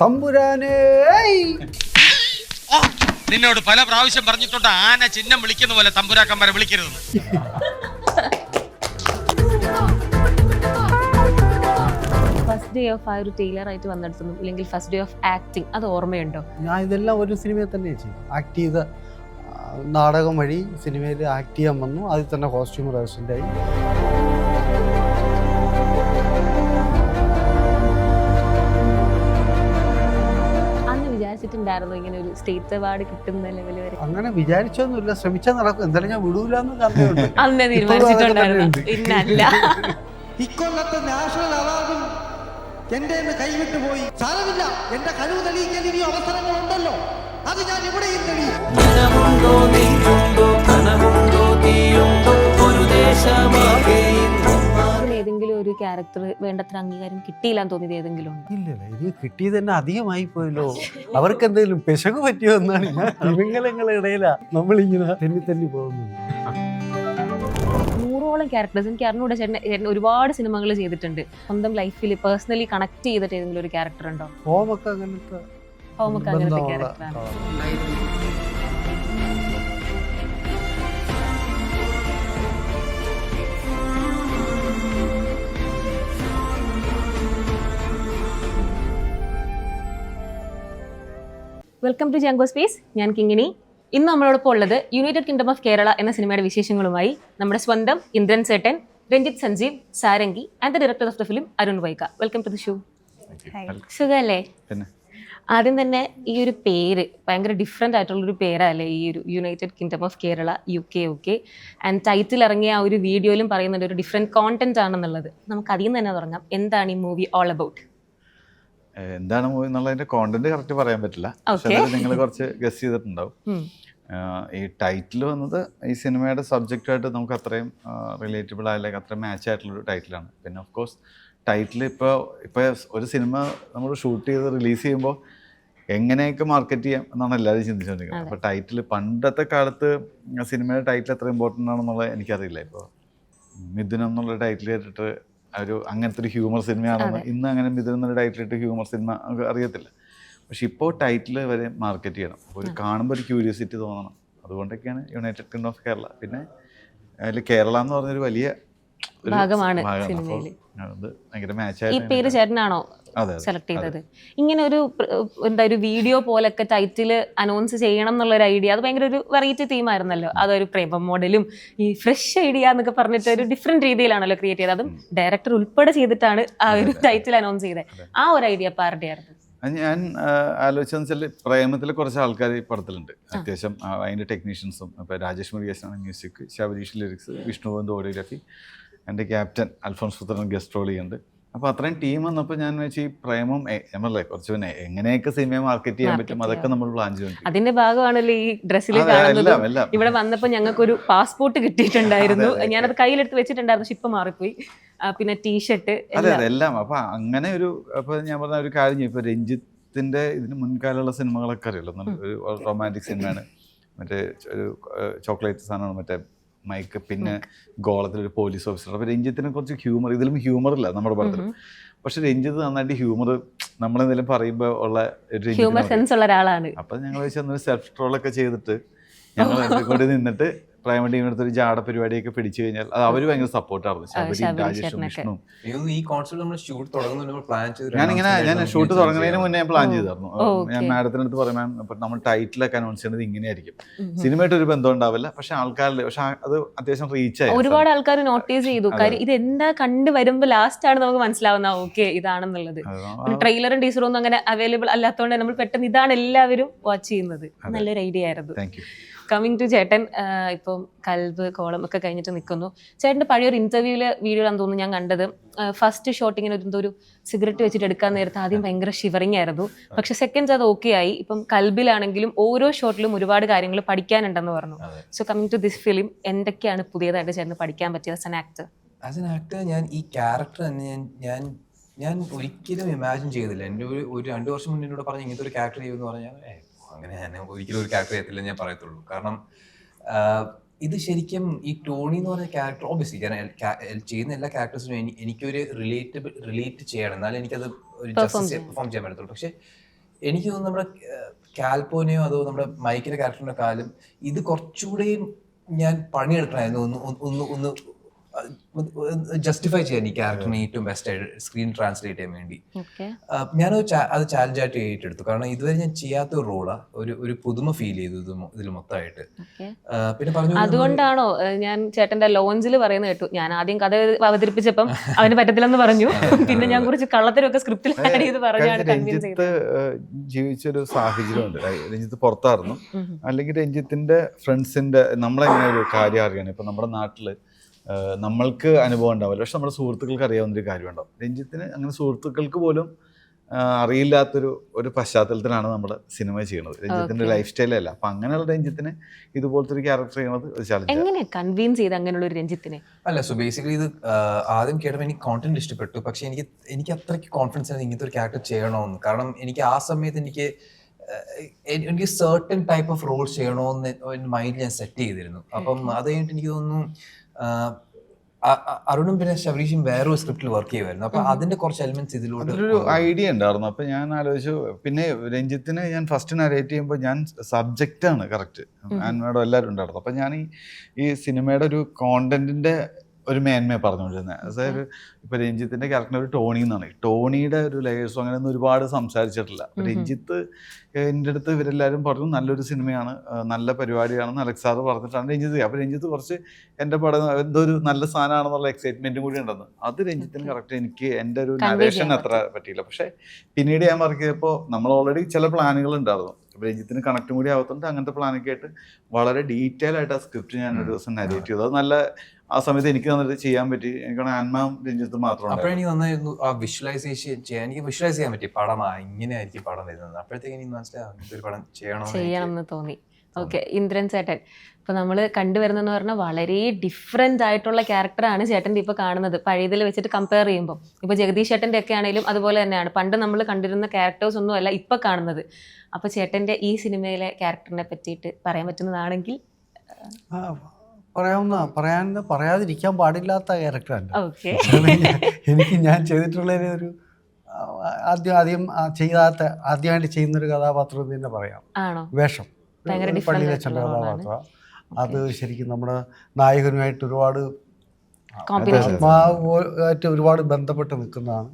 തമ്പുരാനേ നിന്നോട് പല പ്രാവശ്യം പറഞ്ഞിട്ടുണ്ട് ആന ചിഹ്നം വിളിക്കുന്ന പോലെ തമ്പുരാക്കന്മാരെ വിളിക്കരുത് ഫസ്റ്റ് ഡേ ഓഫ് ആ ഒരു ടൈലർ ആയിട്ട് വന്നിടത്തുനിന്നും ഇല്ലെങ്കിൽ ഫസ്റ്റ് ഡേ ഓഫ് ആക്ടിങ് അത് ഓർമ്മയുണ്ടോ? ഞാൻ ഇതെല്ലാം ഒരു സിനിമയിൽ തന്നെ ചെയ്തു. ആക്ട് ചെയ്ത നാടകം വഴി സിനിമയിൽ ആക്ട് ചെയ്യാൻ വന്നു. അതിൽ തന്നെ കോസ്റ്റ്യൂമർ ആയി. വിചാരിച്ചിട്ടുണ്ടായിരുന്നു ഇങ്ങനെ ഒരു സ്റ്റേറ്റ് അവാർഡ് കിട്ടുന്ന ലെവൽ വരെ. അങ്ങനെ വിചാരിച്ചൊന്നുമില്ല. ശ്രമിച്ചാൽ നടക്കും. എന്തായാലും ഞാൻ വിടൂലെന്ന് അന്ന് തീരുമാനിച്ചിട്ടുണ്ടായിരുന്നു. ഇന്നല്ല. ഇക്കൊല്ലത്തെ നാഷണൽ അവാർഡും എന്റെ കൈവിട്ടു പോയി. സാരമില്ല. എന്റെ കഴിവ് തെളിയിക്കാൻ ഇനി അവസരങ്ങളുണ്ടല്ലോ. അത് ഞാൻ ഇവിടെയും തെളിയും ക്യാരക്ടർ വേണ്ടത്ര അംഗീകാരം കിട്ടിയില്ല എന്ന് തോന്നിയത് ഏതെങ്കിലും ഉണ്ട്? ഇല്ലല്ല കിട്ടിയത് തന്നെ അധികമായി പോയല്ലോ. അവർക്ക് എന്തെങ്കിലും പിശക് പറ്റിയോ എന്നാണ് തിമിംഗലങ്ങളുടെ ഇടയിലാ നമ്മളിങ്ങനെ തെന്നി തെന്നി പോകുന്നത്. നൂറോളം ക്യാരക്ടേഴ്സ് എനിക്ക് അറിഞ്ഞൂടെ ചേട്ടൻ ചേട്ടൻ ഒരുപാട് സിനിമകൾ ചെയ്തിട്ടുണ്ട്. സ്വന്തം ലൈഫിൽ പേഴ്സണലി കണക്ട് ചെയ്തിട്ട് ഏതെങ്കിലും ഒരു ക്യാരക്ടർ ഉണ്ടോ? ഹോമൊക്കെ അങ്ങനത്തെ ഹോമൊക്കെ അങ്ങനത്തെ ക്യാരക്ടറാണ് വെൽക്കം ടു ജാങ്കോ സ്പേസ് ഞാൻ കിങ്ങിണി. ഇന്ന് നമ്മളോടൊപ്പം ഉള്ളത് യുണൈറ്റഡ് കിങ്ഡം ഓഫ് കേരള എന്ന സിനിമയുടെ വിശേഷങ്ങളുമായി നമ്മുടെ സ്വന്തം Indran സേട്ടൻ Ranjith Sanjeev Sarangi and the director of the film Arun Vaika welcome to the show സുഖല്ലേ? ആദ്യം തന്നെ ഈ ഒരു പേര് ഭയങ്കര ഡിഫറെന്റ് ആയിട്ടുള്ളൊരു പേരല്ലേ ഈ ഒരു United Kingdom of Kerala U K U K and title ഇറങ്ങിയ ആ ഒരു വീഡിയോയിലും പറയുന്നുണ്ട് ഒരു ഡിഫറെന്റ് കോണ്ടന്റ് ആണെന്നുള്ളത്. നമുക്ക് അതിൽ നിന്ന് തന്നെ തുടങ്ങാം. എന്താണ് ഈ മൂവി ഓൾ അബൌട്ട് എന്താണ് മൂവി എന്നുള്ളതിന്റെ കോണ്ടന്റ് കറക്റ്റ് പറയാൻ പറ്റില്ല. പക്ഷെ. നിങ്ങൾ കുറച്ച് ഗസ് ചെയ്തിട്ടുണ്ടാവും. ഈ ടൈറ്റിൽ വന്നത് ഈ സിനിമയുടെ സബ്ജക്റ്റായിട്ട് നമുക്ക് അത്രയും റിലേറ്റബിൾ ആയില്ലെങ്കിൽ അത്രയും മാച്ച് ആയിട്ടുള്ളൊരു ടൈറ്റിലാണ് പിന്നെ ഓഫ് കോഴ്സ് ടൈറ്റിൽ ഇപ്പോൾ ഇപ്പോൾ ഒരു സിനിമ നമ്മൾ ഷൂട്ട് ചെയ്ത് റിലീസ് ചെയ്യുമ്പോൾ എങ്ങനെയൊക്കെ മാർക്കറ്റ് ചെയ്യാം എന്നാണ് എല്ലാവരും ചിന്തിച്ചുകൊണ്ടിരിക്കുന്നത് അപ്പോൾ ടൈറ്റിൽ പണ്ടത്തെ കാലത്ത് സിനിമയുടെ ടൈറ്റിൽ എത്ര ഇമ്പോർട്ടന്റ് ആണെന്നുള്ളത് എനിക്കറിയില്ല. ഇപ്പോൾ മിഥുനം എന്നുള്ള ടൈറ്റിൽ കേട്ടിട്ട് ഒരു അങ്ങനത്തെ ഒരു ഹ്യൂമർ സിനിമയാണെന്ന് ഇന്ന് അങ്ങനെ മിഥുനം ടൈറ്റിലിട്ട് ഹ്യൂമർ സിനിമ അറിയത്തില്ല. പക്ഷെ ഇപ്പോൾ ടൈറ്റിൽ വരെ മാർക്കറ്റ് ചെയ്യണം. അപ്പോൾ ഒരു കാണുമ്പോൾ ഒരു ക്യൂരിയോസിറ്റി തോന്നണം. അതുകൊണ്ടൊക്കെയാണ് യുണൈറ്റഡ് കിങ്ഡം ഓഫ് കേരള പിന്നെ അതിൽ കേരള എന്ന് പറഞ്ഞൊരു വലിയ ഭാഗമാണ് സിനിമയിൽ. ഈ പേര് ചേട്ടനാണോ. സെലക്ട് ചെയ്തത്? ഇങ്ങനെ ഒരു എന്താ ഒരു വീഡിയോ പോലൊക്കെ ടൈറ്റിൽ അനൗൺസ് ചെയ്യണം എന്നുള്ള ഒരു ഐഡിയ അത് ഭയങ്കര ഒരു വെറൈറ്റി തീം ആയിരുന്നല്ലോ. അതൊരു പ്രേമ മോഡലും ഈ ഫ്രഷ് ഐഡിയ എന്നൊക്കെ പറഞ്ഞിട്ട് ഒരു ഡിഫറെന്റ് രീതിയിലാണല്ലോ ക്രിയേറ്റ് ചെയ്തത്. അതും ഡയറക്ടർ ഉൾപ്പെടെ ചെയ്തിട്ടാണ് ആ ഒരു ടൈറ്റിൽ അനൗൺസ് ചെയ്തത്. ആ ഒരു ഐഡിയ പാർട്ടിയായിരുന്നു ഞാൻ ആലോചിച്ചെന്ന് വെച്ചാൽ പ്രേമത്തിൽ കുറച്ച് ആൾക്കാർ ഈ പടത്തിലുണ്ട്. അത്യാവശ്യം അതിന്റെ ടെക്നീഷ്യൻസും ഇപ്പോൾ രാജേഷ് മുരുകേശനാണ് മ്യൂസിക് ശബരീഷ് ലിറിക്സ് വിഷ്ണുവിന്റെ ഓഡിയോഗ്രാഫി എന്റെ captain Alphonse Puthren guest role ചെയ്യുന്നുണ്ട്. അപ്പോൾ അത്രയും ടീം വന്നപ്പോൾ ഞാൻ വെച്ച് ഈ പ്രേമം നമ്മളല്ലേ കുറച്ച് പിന്നെ എങ്ങനെയൊക്കെ സിനിമയെ മാർക്കറ്റ് ചെയ്യാൻ പറ്റും അതൊക്കെ നമ്മൾ പ്ലാൻ ചെയ്തു അതിന്റെ ഭാഗമാണല്ലോ ഈ ഡ്രസ്സിൽ കാണുന്നത്. ഇവിടെ വന്നപ്പോൾ ഞങ്ങൾക്ക് ഒരു പാസ്പോർട്ട് കിട്ടിയിട്ടുണ്ടായിരുന്നു. ഞാനത് കയ്യിലെടുത്ത് വെച്ചിട്ടുണ്ടായിരുന്നു ഷിപ്പ് മാറിപ്പോയി. പിന്നെ ടീഷർട്ട് അതെ അതെ എല്ലാം. അപ്പൊ അങ്ങനെ ഒരു അപ്പൊ ഞാൻ പറഞ്ഞ ഒരു കാര്യം. ഇപ്പൊ രഞ്ജിത്തിന്റെ ഇതിന് മുൻകാലമുള്ള സിനിമകളൊക്കെ അറിയല്ലോ ഒരു റൊമാന്റിക് സിനിമയാണ് മറ്റേ ഒരു ചോക്ലേറ്റ് സാധനമാണ്. മറ്റേ മൈക്ക് പിന്നെ ഗോളത്തിൽ ഒരു പോലീസ് ഓഫീസർ അപ്പൊ രഞ്ജിത്തിനെ കുറച്ച് ഹ്യൂമർ ഇതിലും ഹ്യൂമർ ഇല്ല നമ്മുടെ പടത്തിൽ പക്ഷെ രഞ്ജിത്ത് നന്നായിട്ട് ഹ്യൂമർ നമ്മളെന്തെങ്കിലും പറയുമ്പോൾ ഉള്ള ഒരു ഹ്യൂമർ സെൻസ് ഉള്ള ഒരാളാണ്. അപ്പൊ ഞങ്ങൾ വെച്ച് സെൽഫ് ട്രോളൊക്കെ ചെയ്തിട്ട് ഞങ്ങൾ നിന്നിട്ട് പ്രൈമ ടീമിനടുത്ത് ഒരു ജാട പരിപാടിയൊക്കെ പിടിച്ചു കഴിഞ്ഞാൽ അത് അവർ ഭയങ്കര സപ്പോർട്ടായിരുന്നു ശബരി ശബരി രാജേഷും ചേട്ടനൊക്കെ. വിഷ്ണു ഈ കോൺസെപ്റ്റ് നമ്മൾ ഷൂട്ട് തുടങ്ങുന്നതിന് നമ്മൾ പ്ലാൻ ചെയ്ത് ഞാനിങ്ങനെ ഞാൻ ഷൂട്ട് തുടങ്ങുന്നതിന് മുന്നേ ഞാൻ പ്ലാൻ ചെയ്തായിരുന്നു. ഞാൻ മാഡത്തിനടുത്ത് പറയാൻ നമ്മൾ ടൈറ്റിലൊക്കെ അനൗൺസ് ചെയ്യുന്നത് ഇങ്ങനെയായിരിക്കും. സിനിമയായിട്ട് ഒരു ബന്ധം ഉണ്ടാവില്ല. പക്ഷെ ആൾക്കാരുടെ പക്ഷെ അത് അത്യാവശ്യം റീച്ച് ആയി. ഒരുപാട് ആൾക്കാർ നോട്ടീസ് ചെയ്തു. കാര്യം ഇത് എന്താ കണ്ട് വരുമ്പോ ലാസ്റ്റ് ആണ് നമുക്ക് മനസ്സിലാവുന്ന ഓക്കെ ഇതാണെന്നുള്ളത്. ട്രെയിലറും ടീച്ചറും ഒന്നും അങ്ങനെ അവൈലബിൾ അല്ലാത്തതുകൊണ്ട് നമ്മൾ പെട്ടെന്ന് ഇതാണ് എല്ലാവരും വാച്ച് ചെയ്യുന്നത്. നല്ലൊരു ഐഡിയ ആയിരുന്നു. താങ്ക് യു കമ്മിങ് ടു ചേട്ടൻ ഇപ്പം കൽബ് കോളം ഒക്കെ കഴിഞ്ഞിട്ട് നിൽക്കുന്നു ചേട്ടന്റെ പഴയൊരു ഇന്റർവ്യൂവിൽ വീഡിയോ ആണെന്ന് തോന്നുന്നു ഞാൻ കണ്ടത്. ഫസ്റ്റ് ഷോട്ട് ഇങ്ങനെ ഒരു എന്തോ ഒരു സിഗരറ്റ് വെച്ചിട്ട് എടുക്കാൻ നേരത്തെ ആദ്യം ഭയങ്കര ഷിവറിങ് ആയിരുന്നു. പക്ഷെ സെക്കൻഡ്സ് അത് ഓക്കെ ആയി. ഇപ്പം കൽബിലാണെങ്കിലും ഓരോ ഷോട്ടിലും ഒരുപാട് കാര്യങ്ങൾ പഠിക്കാനുണ്ടെന്ന് പറഞ്ഞു. So coming to this film എന്തൊക്കെയാണ് പുതിയതായിട്ട് ചേട്ടന് പഠിക്കാൻ പറ്റിയത് as an actor as an actor ഞാൻ ഈ ക്യാരക്ടർ തന്നെ ഞാൻ ഞാൻ ഞാൻ ഒരിക്കലും ഇമാജിൻ ചെയ്തില്ല. എന്റെ ഒരു ഒരു രണ്ട് വർഷം മുന്നേ എന്നോട് പറഞ്ഞ ഇങ്ങനത്തെ ഒരു ക്യാരക്ടർ ചെയ്യുമെന്ന് പറഞ്ഞാൽ അങ്ങനെ ഞാൻ ഒരിക്കലും ഒരു ക്യാരക്ടർ ചെയ്യത്തില്ല ഞാൻ പറയത്തുള്ളൂ. കാരണം ഇത് ശരിക്കും ഈ ടോണി എന്ന് പറഞ്ഞ ക്യാരക്ടർ ഓബിയസ്ലി ഞാൻ ചെയ്യുന്ന എല്ലാ ക്യാരക്ടേഴ്സിനും എനിക്കൊരു റിലേറ്റബിൾ റിലേറ്റ് ചെയ്യണം. എന്നാലും എനിക്കത് ഒരു ജസ്റ്റ് ജസ്റ്റിസ് പെർഫോം ചെയ്യാൻ പറ്റത്തുള്ളൂ. പക്ഷേ എനിക്ക് തോന്നുന്നു നമ്മുടെ കാൽപോനെയോ അതോ നമ്മുടെ മൈക്കിന്റെ ക്യാരക്ടറിന്റെ കാലും ഇത് കുറച്ചുകൂടെയും ഞാൻ പണിയെടുക്കണമായിരുന്നു. ഒന്ന് ഒന്ന് ഒന്ന് ജസ്റ്റിഫൈ ചെയ്യാൻ ഈ ക്യാരക്ടറിനെ ഏറ്റവും ബെസ്റ്റ് ആയിട്ട് സ്ക്രീൻ ട്രാൻസ്ലേറ്റ് ചെയ്യാൻ വേണ്ടി. ചാ- അത് ചാലഞ്ച് ആയിട്ട് ഏറ്റെടുത്തു. കാരണം ഇതുവരെ ഞാൻ ചെയ്യാത്ത ഒരു റോളാ ഒരു ഒരു പുതുമ ഫീൽ ചെയ്തു ഇത് ഇതിൽ മൊത്തമായിട്ട്. പിന്നെ പറഞ്ഞു അതുകൊണ്ടാണോ ഞാൻ ചേട്ടന്റെ ലോഞ്ചിൽ പറയുന്നത് കേട്ടു. ഞാൻ ആദ്യം കഥ അവതരിപ്പിച്ചപ്പം അവന് പറ്റത്തില്ലെന്ന് പറഞ്ഞു. പിന്നെ ഞാൻ കുറച്ച് കള്ളത്തരമൊക്കെ സ്ക്രിപ്റ്റിൽ ആഡ് ചെയ്ത് പറഞ്ഞാണ് കൺവിൻസ് രഞ്ജിത്ത് ജീവിച്ചൊരു സാഹചര്യമുണ്ട്. രഞ്ജിത്ത് പുറത്തായിരുന്നു. അല്ലെങ്കിൽ രഞ്ജിത്തിന്റെ ഫ്രണ്ട്സിന്റെ നമ്മളെങ്ങനെ ഒരു കാര്യം അറിയണം. ഇപ്പൊ നമ്മുടെ നാട്ടിൽ നമ്മൾക്ക് അനുഭവം ഉണ്ടാവില്ല. പക്ഷെ നമ്മുടെ സുഹൃത്തുക്കൾക്ക് അറിയാവുന്നൊരു കാര്യം ഉണ്ടാവും രഞ്ജിത്തിന് അങ്ങനെ സുഹൃത്തുക്കൾക്ക് പോലും അറിയില്ലാത്തൊരു ഒരു പശ്ചാത്തലത്തിലാണ് നമ്മൾ സിനിമ ചെയ്യുന്നത്. രഞ്ജിത്തിന്റെ ലൈഫ് സ്റ്റൈലല്ല അപ്പൊ അങ്ങനെയുള്ള രഞ്ജിത്തിന് ഇതുപോലത്തെ ഒരു ക്യാരക്ടർ ചെയ്യുന്നത് ഒരു ചലഞ്ച് എങ്ങനെ കൺവിൻസ് ചെയ്ത് അങ്ങനെയുള്ള ഒരു രഞ്ജിത്തിനെ? അല്ല സോ ബേസിക്കലി ഇത് ആദ്യം കേട്ടപ്പോൾ എനിക്ക് കോണ്ടന്റ് ഇഷ്ടപ്പെട്ടു. പക്ഷെ എനിക്ക് എനിക്ക് അത്രയ്ക്ക് കോൺഫിഡൻസ് ആണ് ഇങ്ങനത്തെ ഒരു ക്യാരക്ടർ ചെയ്യണമെന്ന് കാരണം എനിക്ക് ആ സമയത്ത് എനിക്ക് എനിക്ക് സർട്ടൻ ടൈപ്പ് ഓഫ് റോൾസ് ചെയ്യണമെന്ന് മൈൻഡ് ഞാൻ സെറ്റ് ചെയ്തിരുന്നു. അപ്പം അത് കഴിഞ്ഞിട്ട് എനിക്ക് തോന്നുന്നു അരുണും പിന്നെ ശബരീഷും വേറെ ഒരു സ്ക്രിപ്റ്റിൽ വർക്ക് ചെയ്യുമായിരുന്നു അപ്പൊ അതിന്റെ കുറച്ച് എലിമെന്റ്സ് ഇതിലൂടെ ഒരു ഐഡിയ ഉണ്ടായിരുന്നു. അപ്പൊ ഞാൻ ആലോചിച്ചു പിന്നെ രഞ്ജിത്തിന് ഞാൻ ഫസ്റ്റ് നരേറ്റ് ചെയ്യുമ്പോൾ ഞാൻ സബ്ജക്റ്റ് ആണ് കറക്റ്റ് ആൻമേഡം എല്ലാവരും ഉണ്ടായിരുന്നു. അപ്പൊ ഞാൻ ഈ ഈ സിനിമയുടെ ഒരു കോണ്ടന്റിന്റെ ഒരു മേന്മയെ പറഞ്ഞുകൊണ്ടിരുന്നത് അതായത് ഇപ്പൊ രഞ്ജിത്തിന്റെ ക്യാരക്ടർ ഒരു ടോണി എന്നാണ്. ടോണിയുടെ ഒരു ലേയേഴ്സും അങ്ങനെയൊന്നും ഒരുപാട് സംസാരിച്ചിട്ടില്ല. രഞ്ജിത്ത് എന്റെ അടുത്ത് ഇവരെല്ലാവരും പറഞ്ഞു നല്ലൊരു സിനിമയാണ് നല്ല പരിപാടിയാണെന്ന് അലക്സ് സാറ് പറഞ്ഞിട്ടാണ് രഞ്ജിത്ത് അപ്പൊ രഞ്ജിത്ത് കുറച്ച് എന്റെ പടം എന്തോ ഒരു നല്ല സാധനമാണെന്നുള്ള എക്സൈറ്റ്മെന്റും കൂടി ഉണ്ടെന്ന്. അത് രഞ്ജിത്തിന് കറക്റ്റ് എനിക്ക് എന്റെ ഒരു നരേഷൻ അത്ര പറ്റിയില്ല. പക്ഷെ പിന്നീട് ഞാൻ വർക്ക് ചെയ്തപ്പോൾ നമ്മൾ ഓൾറെഡി ചില പ്ലാനുകൾ ഉണ്ടായിരുന്നു. രഞ്ജിത്തിന് കണക്റ്റും കൂടി ആവത്തുണ്ട്. അങ്ങനത്തെ പ്ലാനൊക്കെ ആയിട്ട് വളരെ ഡീറ്റെയിൽ ആയിട്ട് ആ സ്ക്രിപ്റ്റ് ഞാൻ ഒരു ദിവസം നരേറ്റ് ചെയ്തു. അത് നല്ല ആ സമയത്ത് എനിക്ക് തന്നിട്ട് ചെയ്യാൻ പറ്റി. എനിക്കാണ് ആൻമാവും മാത്രമാണ് മാത്രം അപ്പോഴെനിക്ക് നന്നായിരുന്നു ആ വിഷ്വലൈസേഷൻ ചെയ്യാൻ എനിക്ക് വിഷ്വലൈസ് ചെയ്യാൻ പറ്റി. പടം ഇങ്ങനെയായിരിക്കും പടം വരുന്നത്. അപ്പോഴത്തേക്ക് എനിക്ക് പടം ചെയ്യണമെന്ന് ചെയ്യണം എനിക്ക് തോന്നി. ഓക്കെ ഇന്ദ്രൻ ചേട്ടൻ. ഇപ്പൊ നമ്മൾ കണ്ടുവരുന്നതെന്ന് പറഞ്ഞാൽ വളരെ ഡിഫറെന്റ് ആയിട്ടുള്ള ക്യാരക്ടറാണ് ചേട്ടന്റെ ഇപ്പൊ കാണുന്നത്. പഴയതിൽ വെച്ചിട്ട് കമ്പയർ ചെയ്യുമ്പോൾ ഇപ്പൊ ജഗദീഷ് ചേട്ടന്റെ ഒക്കെ ആണെങ്കിലും അതുപോലെ തന്നെയാണ്. പണ്ട് നമ്മൾ കണ്ടിരുന്ന ക്യാരക്ടേഴ്സ് ഒന്നും അല്ല ഇപ്പൊ കാണുന്നത്. അപ്പൊ ചേട്ടന്റെ ഈ സിനിമയിലെ ക്യാരക്ടറിനെ പറ്റിയിട്ട് പറയാൻ പറ്റുന്നതാണെങ്കിൽ ആ, പറയാവുന്ന പറയാൻ പറയാതിരിക്കാൻ പാടില്ലാത്ത ക്യാരക്ടറാണ് എനിക്ക് ഞാൻ ചെയ്തിട്ടുള്ള ഒരു ആദ്യം ആദ്യം ചെയ്യാത്ത ആദ്യമായിട്ട് ചെയ്യുന്നൊരു കഥാപാത്രം എന്ന് തന്നെ പറയാം. വേഷം. പള്ളി വെച്ചുള്ള. കഥാപാത്രമാണ് അത് ശരിക്കും നമ്മുടെ നായകനുമായിട്ട് ഒരുപാട് ആത്മാവുമായിട്ട് ഒരുപാട് ബന്ധപ്പെട്ട് നിൽക്കുന്നതാണ്.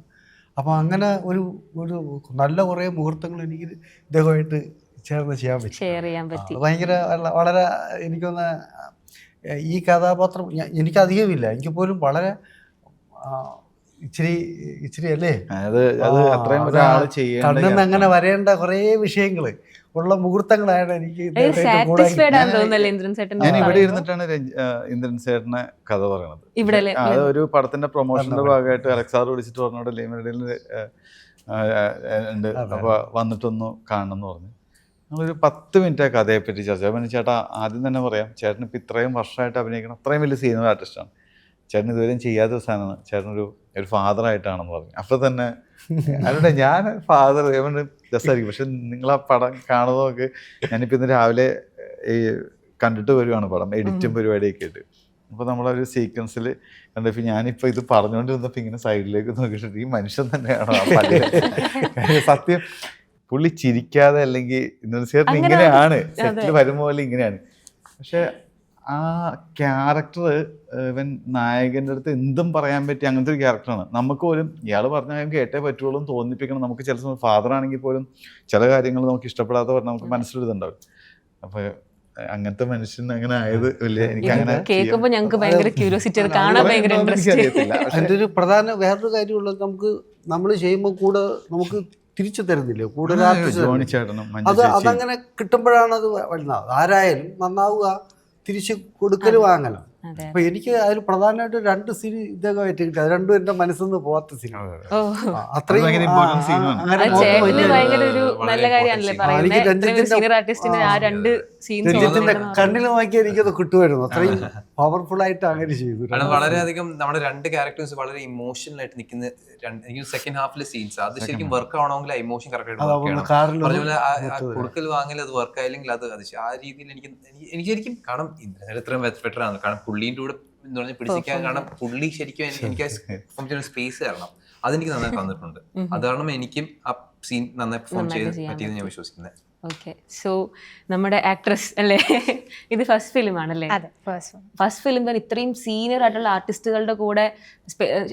അപ്പോൾ അങ്ങനെ ഒരു ഒരു നല്ല കുറേ മുഹൂർത്തങ്ങൾ എനിക്ക് ഇദ്ദേഹമായിട്ട് ചേർന്ന് ചെയ്യാൻ പറ്റും. ഭയങ്കര വളരെ എനിക്കൊന്ന് ഈ കഥാപാത്രം എനിക്ക് അധികമില്ല എനിക്ക് പോലും വളരെ ഇച്ചിരി ഇച്ചിരി അല്ലേ? അത് അത് ആ, അത്രയും അത് ഒരാൾ കണ്ണിൽ അങ്ങനെ വരേണ്ട കുറേ വിഷയങ്ങൾ ഉള്ള മുഹൂർത്തങ്ങളാണ് എനിക്ക് ഞാൻ- ഇവിടെ ഇരുന്നിട്ടാണ് ഇന്ദ്രൻ സേട്ടനെ കഥ പറയണത്? അത് ഒരു പടത്തിന്റെ പ്രൊമോഷന്റെ ഭാഗമായിട്ട് അലക്സാർ വിളിച്ചിട്ട് പറഞ്ഞോട് ലിമിറ്റഡിൽ ഉണ്ട്. അപ്പൊ വന്നിട്ടൊന്ന് കാണണം എന്ന് പറഞ്ഞു. നമ്മളൊരു പത്ത് മിനിറ്റ് കഥയെ പറ്റി ചർച്ച ചെയ്യാം. പിന്നെ ചേട്ടാ ആദ്യം തന്നെ പറയാം ചേട്ടൻ ഇപ്പം ഇത്രയും വർഷമായിട്ട് അഭിനയിക്കണം അത്രയും വലിയ സീനിയർ ആർട്ടിസ്റ്റാണ് ചേട്ടൻ ഇതുവരെയും ചെയ്യാത്ത സാധനമാണ് ചേട്ടനൊരു ഒരു ഫാദർ ആയിട്ടാണെന്ന് പറഞ്ഞു. അപ്പോൾ തന്നെ അല്ലേ ഞാൻ ഫാദർ രസമായിരിക്കും പക്ഷെ നിങ്ങൾ ആ പടം കാണുന്നതൊക്കെ ഞാനിപ്പോൾ ഇന്ന് രാവിലെ ഈ കണ്ടിട്ട് വരുവാണ് പടം എഡിറ്റും പരിപാടിയൊക്കെ ആയിട്ട്. അപ്പോൾ നമ്മളൊരു സീക്വൻസിൽ കണ്ടപ്പോൾ ഞാനിപ്പോൾ ഇത് പറഞ്ഞുകൊണ്ടിരുന്നപ്പോൾ ഇങ്ങനെ സൈഡിലേക്ക് നോക്കിയിട്ട് ഈ മനുഷ്യൻ തന്നെയാണോ ആ സത്യം പുള്ളി ചിരിക്കാതെ അല്ലെങ്കിൽ ചേട്ടൻ ഇങ്ങനെയാണ്. സെറ്റിൽ വരുമ്പോൾ പോലെ ഇങ്ങനെയാണ്. പക്ഷെ ആ ക്യാരക്ടർ ഇവൻ നായകന്റെ അടുത്ത് എന്തും പറയാൻ പറ്റിയ അങ്ങനത്തെ ഒരു ക്യാരക്ടറാണ് നമുക്ക് പോലും ഇയാൾ പറഞ്ഞാൽ കേട്ടേ പറ്റുള്ളൂ എന്ന് തോന്നിപ്പിക്കണം. നമുക്ക് ചില സമയം ഫാദർ ആണെങ്കിൽ പോലും ചില കാര്യങ്ങൾ നമുക്ക് ഇഷ്ടപ്പെടാത്ത പറഞ്ഞാൽ നമുക്ക് മനസ്സിലൊരിതുണ്ടാവും അപ്പോൾ അങ്ങനത്തെ മനുഷ്യൻ അങ്ങനെ ആയത് വലിയ എനിക്ക് അങ്ങനെ കേൾക്കുമ്പോൾ ഞങ്ങൾക്ക് ഭയങ്കര ക്യൂരിയോസിറ്റി കാണാൻ ഭയങ്കര ഇൻട്രസ്റ്റ് അതിന്റെ ഒരു പ്രധാന വേറൊരു കാര്യമുള്ളത് നമുക്ക് നമ്മൾ ചെയ്യുമ്പോൾ കൂടെ നമുക്ക് തിരിച്ചു തരുന്നില്ല. കൂടുതൽ അത് അതങ്ങനെ കിട്ടുമ്പോഴാണ് അത് വരുന്നത്. ആരായാലും നന്നാവുക തിരിച്ച് കൊടുക്കൽ വാങ്ങലും. അപ്പൊ എനിക്ക് അതിൽ പ്രധാനമായിട്ട് രണ്ട് സീൻ ഇതൊക്കെ കിട്ടി അത് രണ്ടും എന്റെ മനസ്സിൽ നിന്ന് പോവാത്ത സിനിമ ഓ. അത്രയും എനിക്ക് രഞ്ജിത്തിന്റെ- സീനിയർ ആർട്ടിസ്റ്റിന് ആ ആ, രണ്ട് സീൻസ് രഞ്ജിത്തിന്റെ കണ്ണിൽ നോക്കി എനിക്കത് കിട്ടുമായിരുന്നു. അത്രയും പവർഫുൾ ആയിട്ട് അങ്ങനെ ചെയ്തു. വളരെയധികം നമ്മുടെ രണ്ട് ക്യാരക്ടേഴ്സ് വളരെ ഇമോഷണൽ ആയിട്ട് നിൽക്കുന്ന എനിക്ക് സെക്കൻഡ് ഹാഫിലെ സീൻസ് അത് ശരിക്കും വർക്ക് ആവണമെങ്കിൽ ആ ഇമോഷൻ കറക്റ്റ് കൊടുക്കൽ വാങ്ങൽ അത് വർക്ക് ആയില്ലെങ്കിൽ അത് അത് ആ രീതിയിൽ എനിക്ക് എനിക്ക് എനിക്ക് ശരിക്കും കാരണം ഇത്രയും ബെറ്റർ ആണ്. കാരണം പുള്ളീന്റെ കൂടെ എന്ന് പറഞ്ഞാൽ പിടിച്ചിരിക്കാൻ കാരണം പുള്ളി ശരിക്കും എനിക്ക് എനിക്ക് സ്പേസ് തരണം. അതെനിക്ക് നന്നായി തന്നിട്ടുണ്ട്. അത് കാരണം എനിക്കും ആ സീൻ നന്നായി പെർഫോം ചെയ്ത് ചെയ്യാൻ പറ്റിയെന്ന് ഞാൻ വിശ്വസിക്കുന്നത്. ഓക്കെ സോ നമ്മുടെ ആക്ട്രസ് അല്ലേ? ഇത് ഫസ്റ്റ് ഫിലിം ആണല്ലേ? ഫസ്റ്റ് ഫിലിം തന്നെ ഇത്രയും സീനിയർ ആയിട്ടുള്ള ആർട്ടിസ്റ്റുകളുടെ കൂടെ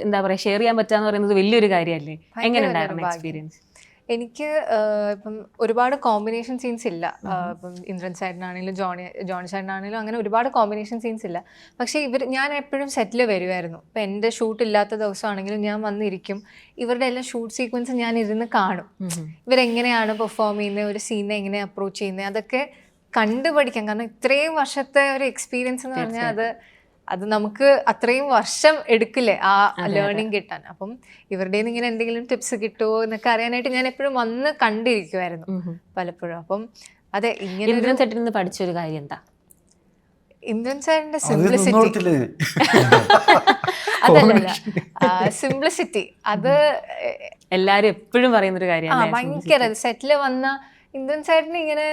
എന്താ പറയാ ഷെയർ ചെയ്യാൻ പറ്റാന്ന് പറയുന്നത് വലിയൊരു കാര്യമല്ലേ എങ്ങനെ ഉണ്ടായിരുന്നു എക്സ്പീരിയൻസ് എനിക്ക് ഇപ്പം ഒരുപാട് കോമ്പിനേഷൻ സീൻസ് ഇല്ല. ഇപ്പം ഇന്ദ്രൻ സൈഡിനാണെങ്കിലും ജോണി ജോണി സൈഡിനാണെങ്കിലും അങ്ങനെ ഒരുപാട് കോമ്പിനേഷൻ സീൻസ് ഇല്ല. പക്ഷേ ഇവർ ഞാൻ എപ്പോഴും സെറ്റിൽ വരുമായിരുന്നു ഇപ്പം എന്റെ ഷൂട്ട് ഇല്ലാത്ത ദിവസമാണെങ്കിലും ഞാൻ വന്നിരിക്കും. ഇവരുടെ എല്ലാം ഷൂട്ട് സീക്വൻസ് ഞാൻ ഇരുന്ന് കാണും. ഇവരെങ്ങനെയാണ് പെർഫോം ചെയ്യുന്നത്? ഒരു സീനെ എങ്ങനെ അപ്രോച്ച് ചെയ്യുന്നത്? അതൊക്കെ കണ്ടുപഠിക്കാം. കാരണം ഇത്രയും വർഷത്തെ ഒരു എക്സ്പീരിയൻസ് എന്ന് പറഞ്ഞാൽ അത് അത് നമുക്ക് അത്രയും വർഷം എടുക്കില്ലേ ആ ലേണിംഗ് കിട്ടാൻ. അപ്പം ഇവരുടെ ഇങ്ങനെ എന്തെങ്കിലും ടിപ്സ് കിട്ടുമോ എന്നൊക്കെ അറിയാനായിട്ട് ഞാൻ എപ്പോഴും വന്ന് കണ്ടിരിക്കുമായിരുന്നു പലപ്പോഴും. അപ്പം അതെ ഇങ്ങനെ ഇന്ദ്രൻ സെറ്റിൽ നിന്ന് പഠിച്ചൊരു കാര്യം എന്താ? ഇന്ദ്രൻ സാറിന്റെ സിംപ്ലിസിറ്റി അതല്ല സിംപ്ലിസിറ്റി അത് എല്ലാരും എപ്പോഴും പറയുന്ന ഒരു കാര്യമാണ് ഭയങ്കര സെറ്റിൽ വന്ന ഇന്ത്യൻ സൈഡിന് ഇങ്ങനെ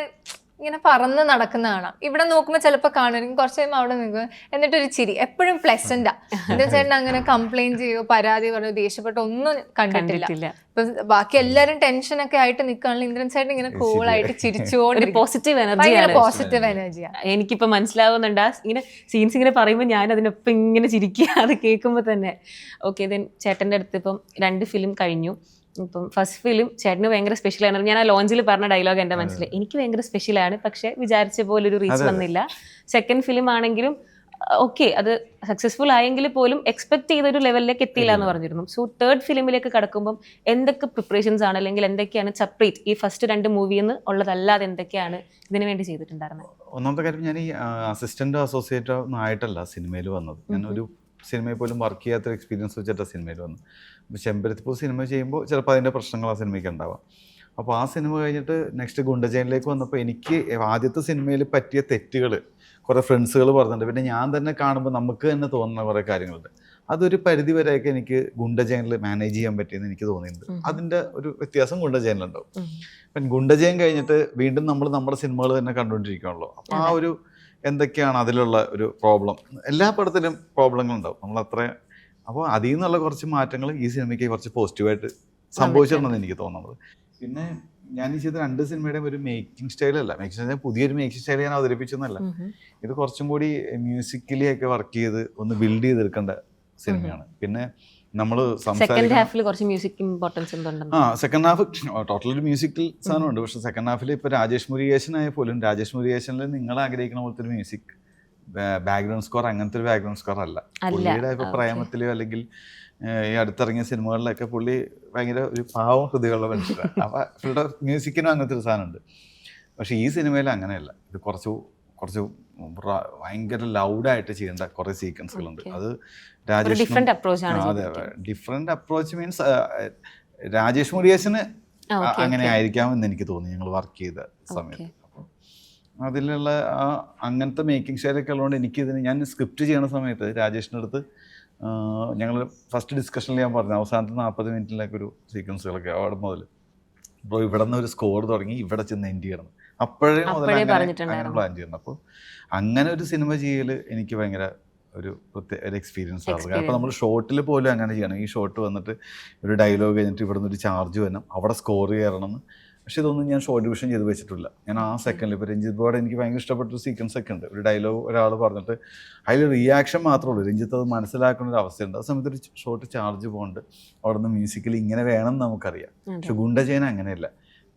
ഇങ്ങനെ പറന്ന് നടക്കുന്ന കാണാം. ഇവിടെ നോക്കുമ്പോൾ ചിലപ്പോൾ കാണും കുറച്ച് കഴിയുമ്പോൾ അവിടെ നിൽക്കും. എന്നിട്ടൊരു ചിരി. എപ്പോഴും പ്ലസന്റാ എന്റെ ചേട്ടൻ അങ്ങനെ കംപ്ലൈന്റ് ചെയ്യോ പരാതി പറയോ ദേഷ്യപ്പെട്ടോ ഒന്നും കണ്ടിട്ടില്ല. ഇപ്പൊ ബാക്കി എല്ലാരും ടെൻഷനൊക്കെ ആയിട്ട് നിൽക്കുകയാണെങ്കിൽ ഇന്ദ്രൻ ചേട്ടൻ ഇങ്ങനെ കൂളായിട്ട് ആയിട്ട് ചിരിച്ചുകൊണ്ട് പോസിറ്റീവ് എനർജി പോസിറ്റീവ് എനർജിയാണ് എനിക്കിപ്പോ മനസ്സിലാവുന്നുണ്ട് ഇങ്ങനെ സീൻസ് ഇങ്ങനെ പറയുമ്പോൾ ഞാൻ അതിനൊപ്പം ഇങ്ങനെ ചിരിക്കുക അത് കേൾക്കുമ്പോൾ തന്നെ. ഓക്കെ ദെൻ ചേട്ടന്റെ അടുത്ത് ഇപ്പം രണ്ട് ഫിലിം കഴിഞ്ഞു. ഇപ്പം ഫസ്റ്റ് ഫിലിം ചേട്ടന് ഭയങ്കര സ്പെഷ്യൽ ആണ്. ഞാൻ ആ ലോഞ്ചിൽ പറഞ്ഞ ഡയലോഗ് എന്റെ മനസ്സിൽ എനിക്ക് ഭയങ്കര സ്പെഷ്യലാണ് പക്ഷേ വിചാരിച്ച പോലെ ഒരു റീച്ച് വന്നില്ല. സെക്കൻഡ് ഫിലിം ആണെങ്കിലും ഓക്കെ അത് സക്സസ്ഫുൾ ആയെങ്കിൽ പോലും എക്സ്പെക്ട് ചെയ്ത ഒരു ലെവലിലേക്ക് എത്തിയില്ല എന്ന് പറഞ്ഞിരുന്നു. സോ തേർഡ് ഫിലിമിലേക്ക് കടക്കുമ്പം എന്തൊക്കെ പ്രിപ്പറേഷൻസ് ആണ്? അല്ലെങ്കിൽ എന്തൊക്കെയാണ് സെപ്പറേറ്റ് ഈ ഫസ്റ്റ് രണ്ട് മൂവിയിൽ നിന്ന് ഉള്ളതല്ലാതെ എന്തൊക്കെയാണ് ഇതിനു വേണ്ടി ചെയ്തിട്ടുണ്ടായിരുന്നത് ഒന്നാമത്തെ കാര്യം ഞാൻ ഈ അസിസ്റ്റന്റോ അസോസിയേറ്റോ ഒന്നും ആയിട്ടല്ല സിനിമയിൽ വന്നത്. ഞാൻ ഒരു സിനിമയിൽ പോലും വർക്ക് ചെയ്യാത്തൊരു എക്സ്പീരിയൻസ് വെച്ചിട്ടാണ് സിനിമയിൽ വന്നു അപ്പോൾ ചെമ്പരത്തിപ്പൂ സിനിമ ചെയ്യുമ്പോൾ ചിലപ്പോൾ അതിന്റെ പ്രശ്നങ്ങൾ ആ സിനിമയ്ക്ക് ഉണ്ടാവാം. അപ്പോൾ ആ സിനിമ കഴിഞ്ഞിട്ട് നെക്സ്റ്റ് ഗുണ്ടജയിലേക്ക് വന്നപ്പോൾ എനിക്ക് ആദ്യത്തെ സിനിമയിൽ പറ്റിയ തെറ്റുകൾ കുറേ ഫ്രണ്ട്സുകൾ പറഞ്ഞിട്ടുണ്ട്. പിന്നെ ഞാൻ തന്നെ കാണുമ്പോൾ നമുക്ക് തന്നെ തോന്നുന്ന കുറേ കാര്യങ്ങളുണ്ട്. അതൊരു പരിധി വരെയൊക്കെ എനിക്ക് ഗുണ്ടജയനിൽ മാനേജ് ചെയ്യാൻ പറ്റിയെന്ന് എനിക്ക് തോന്നിയിട്ടുണ്ട്. അതിന്റെ ഒരു വ്യത്യാസം ഗുണ്ടജയനിലുണ്ടാവും. അപ്പം ഗുണ്ടജയൻ കഴിഞ്ഞിട്ട് വീണ്ടും നമ്മൾ നമ്മുടെ സിനിമകൾ തന്നെ കണ്ടുകൊണ്ടിരിക്കുകയാണല്ലോ അപ്പോൾ ആ ഒരു എന്തൊക്കെയാണ് അതിലുള്ള ഒരു പ്രോബ്ലം എല്ലാ പടത്തിലും പ്രോബ്ലങ്ങളുണ്ടാവും നമ്മൾ അത്ര അപ്പോൾ അതിൽ നിന്നുള്ള കുറച്ച് മാറ്റങ്ങൾ ഈ സിനിമയ്ക്ക് കുറച്ച് പോസിറ്റീവായിട്ട് സംഭവിച്ചിട്ടുണ്ടെന്ന് എനിക്ക് തോന്നുന്നത്. പിന്നെ ഞാൻ ഈ ചെയ്ത രണ്ട് സിനിമയുടെയും ഒരു മേക്കിംഗ് സ്റ്റൈലല്ല മേക്കിംഗ് സ്റ്റൈൽ പുതിയൊരു മേക്കിംഗ് സ്റ്റൈൽ ഞാൻ അവതരിപ്പിച്ചെന്നല്ല. ഇത് കുറച്ചും കൂടി മ്യൂസിക്കലി ഒക്കെ വർക്ക് ചെയ്ത് ഒന്ന് ബിൽഡ് ചെയ്തെടുക്കേണ്ട സിനിമയാണ്. പിന്നെ നമ്മൾ സെക്കൻഡ് ഹാഫിൽ കുറച്ച് മ്യൂസിക് ഇമ്പോർട്ടൻസ് ആ സെക്കൻഡ് ഹാഫ് ടോട്ടൽ ഒരു മ്യൂസിക്കൽ സാധനമുണ്ട് പക്ഷെ സെക്കൻഡ് ഹാഫിൽ ഇപ്പോൾ രാജേഷ് മുരികേശൻ ആയ പോലും രാജേഷ് മുരികേശനിൽ നിങ്ങൾ ആഗ്രഹിക്കുന്ന പോലത്തെ ഒരു മ്യൂസിക് ബാക്ക്ഗ്രൗണ്ട് സ്കോർ അങ്ങനത്തെ ഒരു ബാക്ക്ഗ്രൗണ്ട് സ്കോർ അല്ല. പുള്ളിയുടെ ഇപ്പോൾ പ്രേമത്തിലോ അല്ലെങ്കിൽ ഈ അടുത്തിറങ്ങിയ സിനിമകളിലൊക്കെ പുള്ളി ഭയങ്കര ഒരു പാവം ഹൃദയമുള്ള മനുഷ്യരാണ്. അപ്പോൾ പുള്ളിയുടെ മ്യൂസിക്കിനും അങ്ങനത്തെ ഒരു സാധനമുണ്ട് പക്ഷേ ഈ സിനിമയിൽ അങ്ങനെയല്ല. ഇത് കുറച്ച് കുറച്ച് ഭയങ്കര ലൗഡായിട്ട് ചെയ്യേണ്ട കുറേ സീക്വൻസുകളുണ്ട്. അത് രാജേഷ് ഡിഫറെന്റ് അപ്രോച്ച് ആണ് അതെ ഡിഫറെന്റ് അപ്രോച്ച് മീൻസ് രാജേഷ് മുരുകേശന് ആ, അങ്ങനെ ആയിരിക്കാം ആയിരിക്കാമെന്ന് എനിക്ക് തോന്നി ഞങ്ങൾ വർക്ക് ചെയ്ത സമയത്ത്. അപ്പോൾ അതിലുള്ള ആ അങ്ങനത്തെ മേക്കിംഗ് സ്റ്റൈലൊക്കെ ഉള്ളതുകൊണ്ട് എനിക്കിതിന് ഞാൻ സ്ക്രിപ്റ്റ് ചെയ്യുന്ന സമയത്ത് രാജേഷിന്റെ അടുത്ത് ഞങ്ങൾ ഫസ്റ്റ് ഡിസ്കഷനിൽ ഞാൻ പറഞ്ഞു അവസാനത്തെ നാൽപ്പത് മിനിറ്റിലൊക്കെ ഒരു സീക്വൻസുകളൊക്കെ അവിടെ മുതൽ ഇപ്പോൾ ഇവിടെ നിന്ന് ഒരു സ്കോർ തുടങ്ങി ഇവിടെ ചെന്ന് എൻഡ് ചെയ്യണം. അപ്പോഴേ മുതൽ അങ്ങനെ പ്ലാൻ ചെയ്യണം അപ്പോൾ അങ്ങനെ ഒരു സിനിമ ചെയ്യൽ എനിക്ക് ഭയങ്കര ഒരു പ്രത്യേക ഒരു എക്സ്പീരിയൻസ് ആയിരുന്നു അപ്പോൾ നമ്മൾ ഷോർട്ടിൽ പോലും അങ്ങനെ ചെയ്യണം. ഈ ഷോട്ട് വന്നിട്ട് ഒരു ഡയലോഗ് കഴിഞ്ഞിട്ട് ഇവിടെ നിന്ന് ഒരു ചാർജ് വരണം. അവിടെ സ്കോർ കയറണം. എന്ന് പക്ഷെ ഇതൊന്നും ഞാൻ ഷോർട്ട് ഡിവിഷൻ ചെയ്ത് വെച്ചിട്ടില്ല. ഞാൻ ആ സെക്കൻഡിൽ ഇപ്പോൾ രഞ്ജിത്ത് ബോർഡ് എനിക്ക് ഭയങ്കര ഇഷ്ടപ്പെട്ട ഒരു സീക്വൻസ് ഒക്കെ ഉണ്ട്. ഒരു ഡയലോഗ് ഒരാൾ പറഞ്ഞിട്ട് അതിൽ റിയാക്ഷൻ മാത്രമേ ഉള്ളൂ. രഞ്ജിത്ത് അത് മനസ്സിലാക്കുന്ന ഒരു അവസ്ഥയുണ്ട്. ആ സമയത്ത് ഒരു ഷോർട്ട് ചാർജ് പോകുന്നുണ്ട് അവിടെ നിന്ന് മ്യൂസിക്കൽ ഇങ്ങനെ വേണം എന്ന് നമുക്കറിയാം. പക്ഷെ ഗുണ്ടജയൻ അങ്ങനെയല്ല.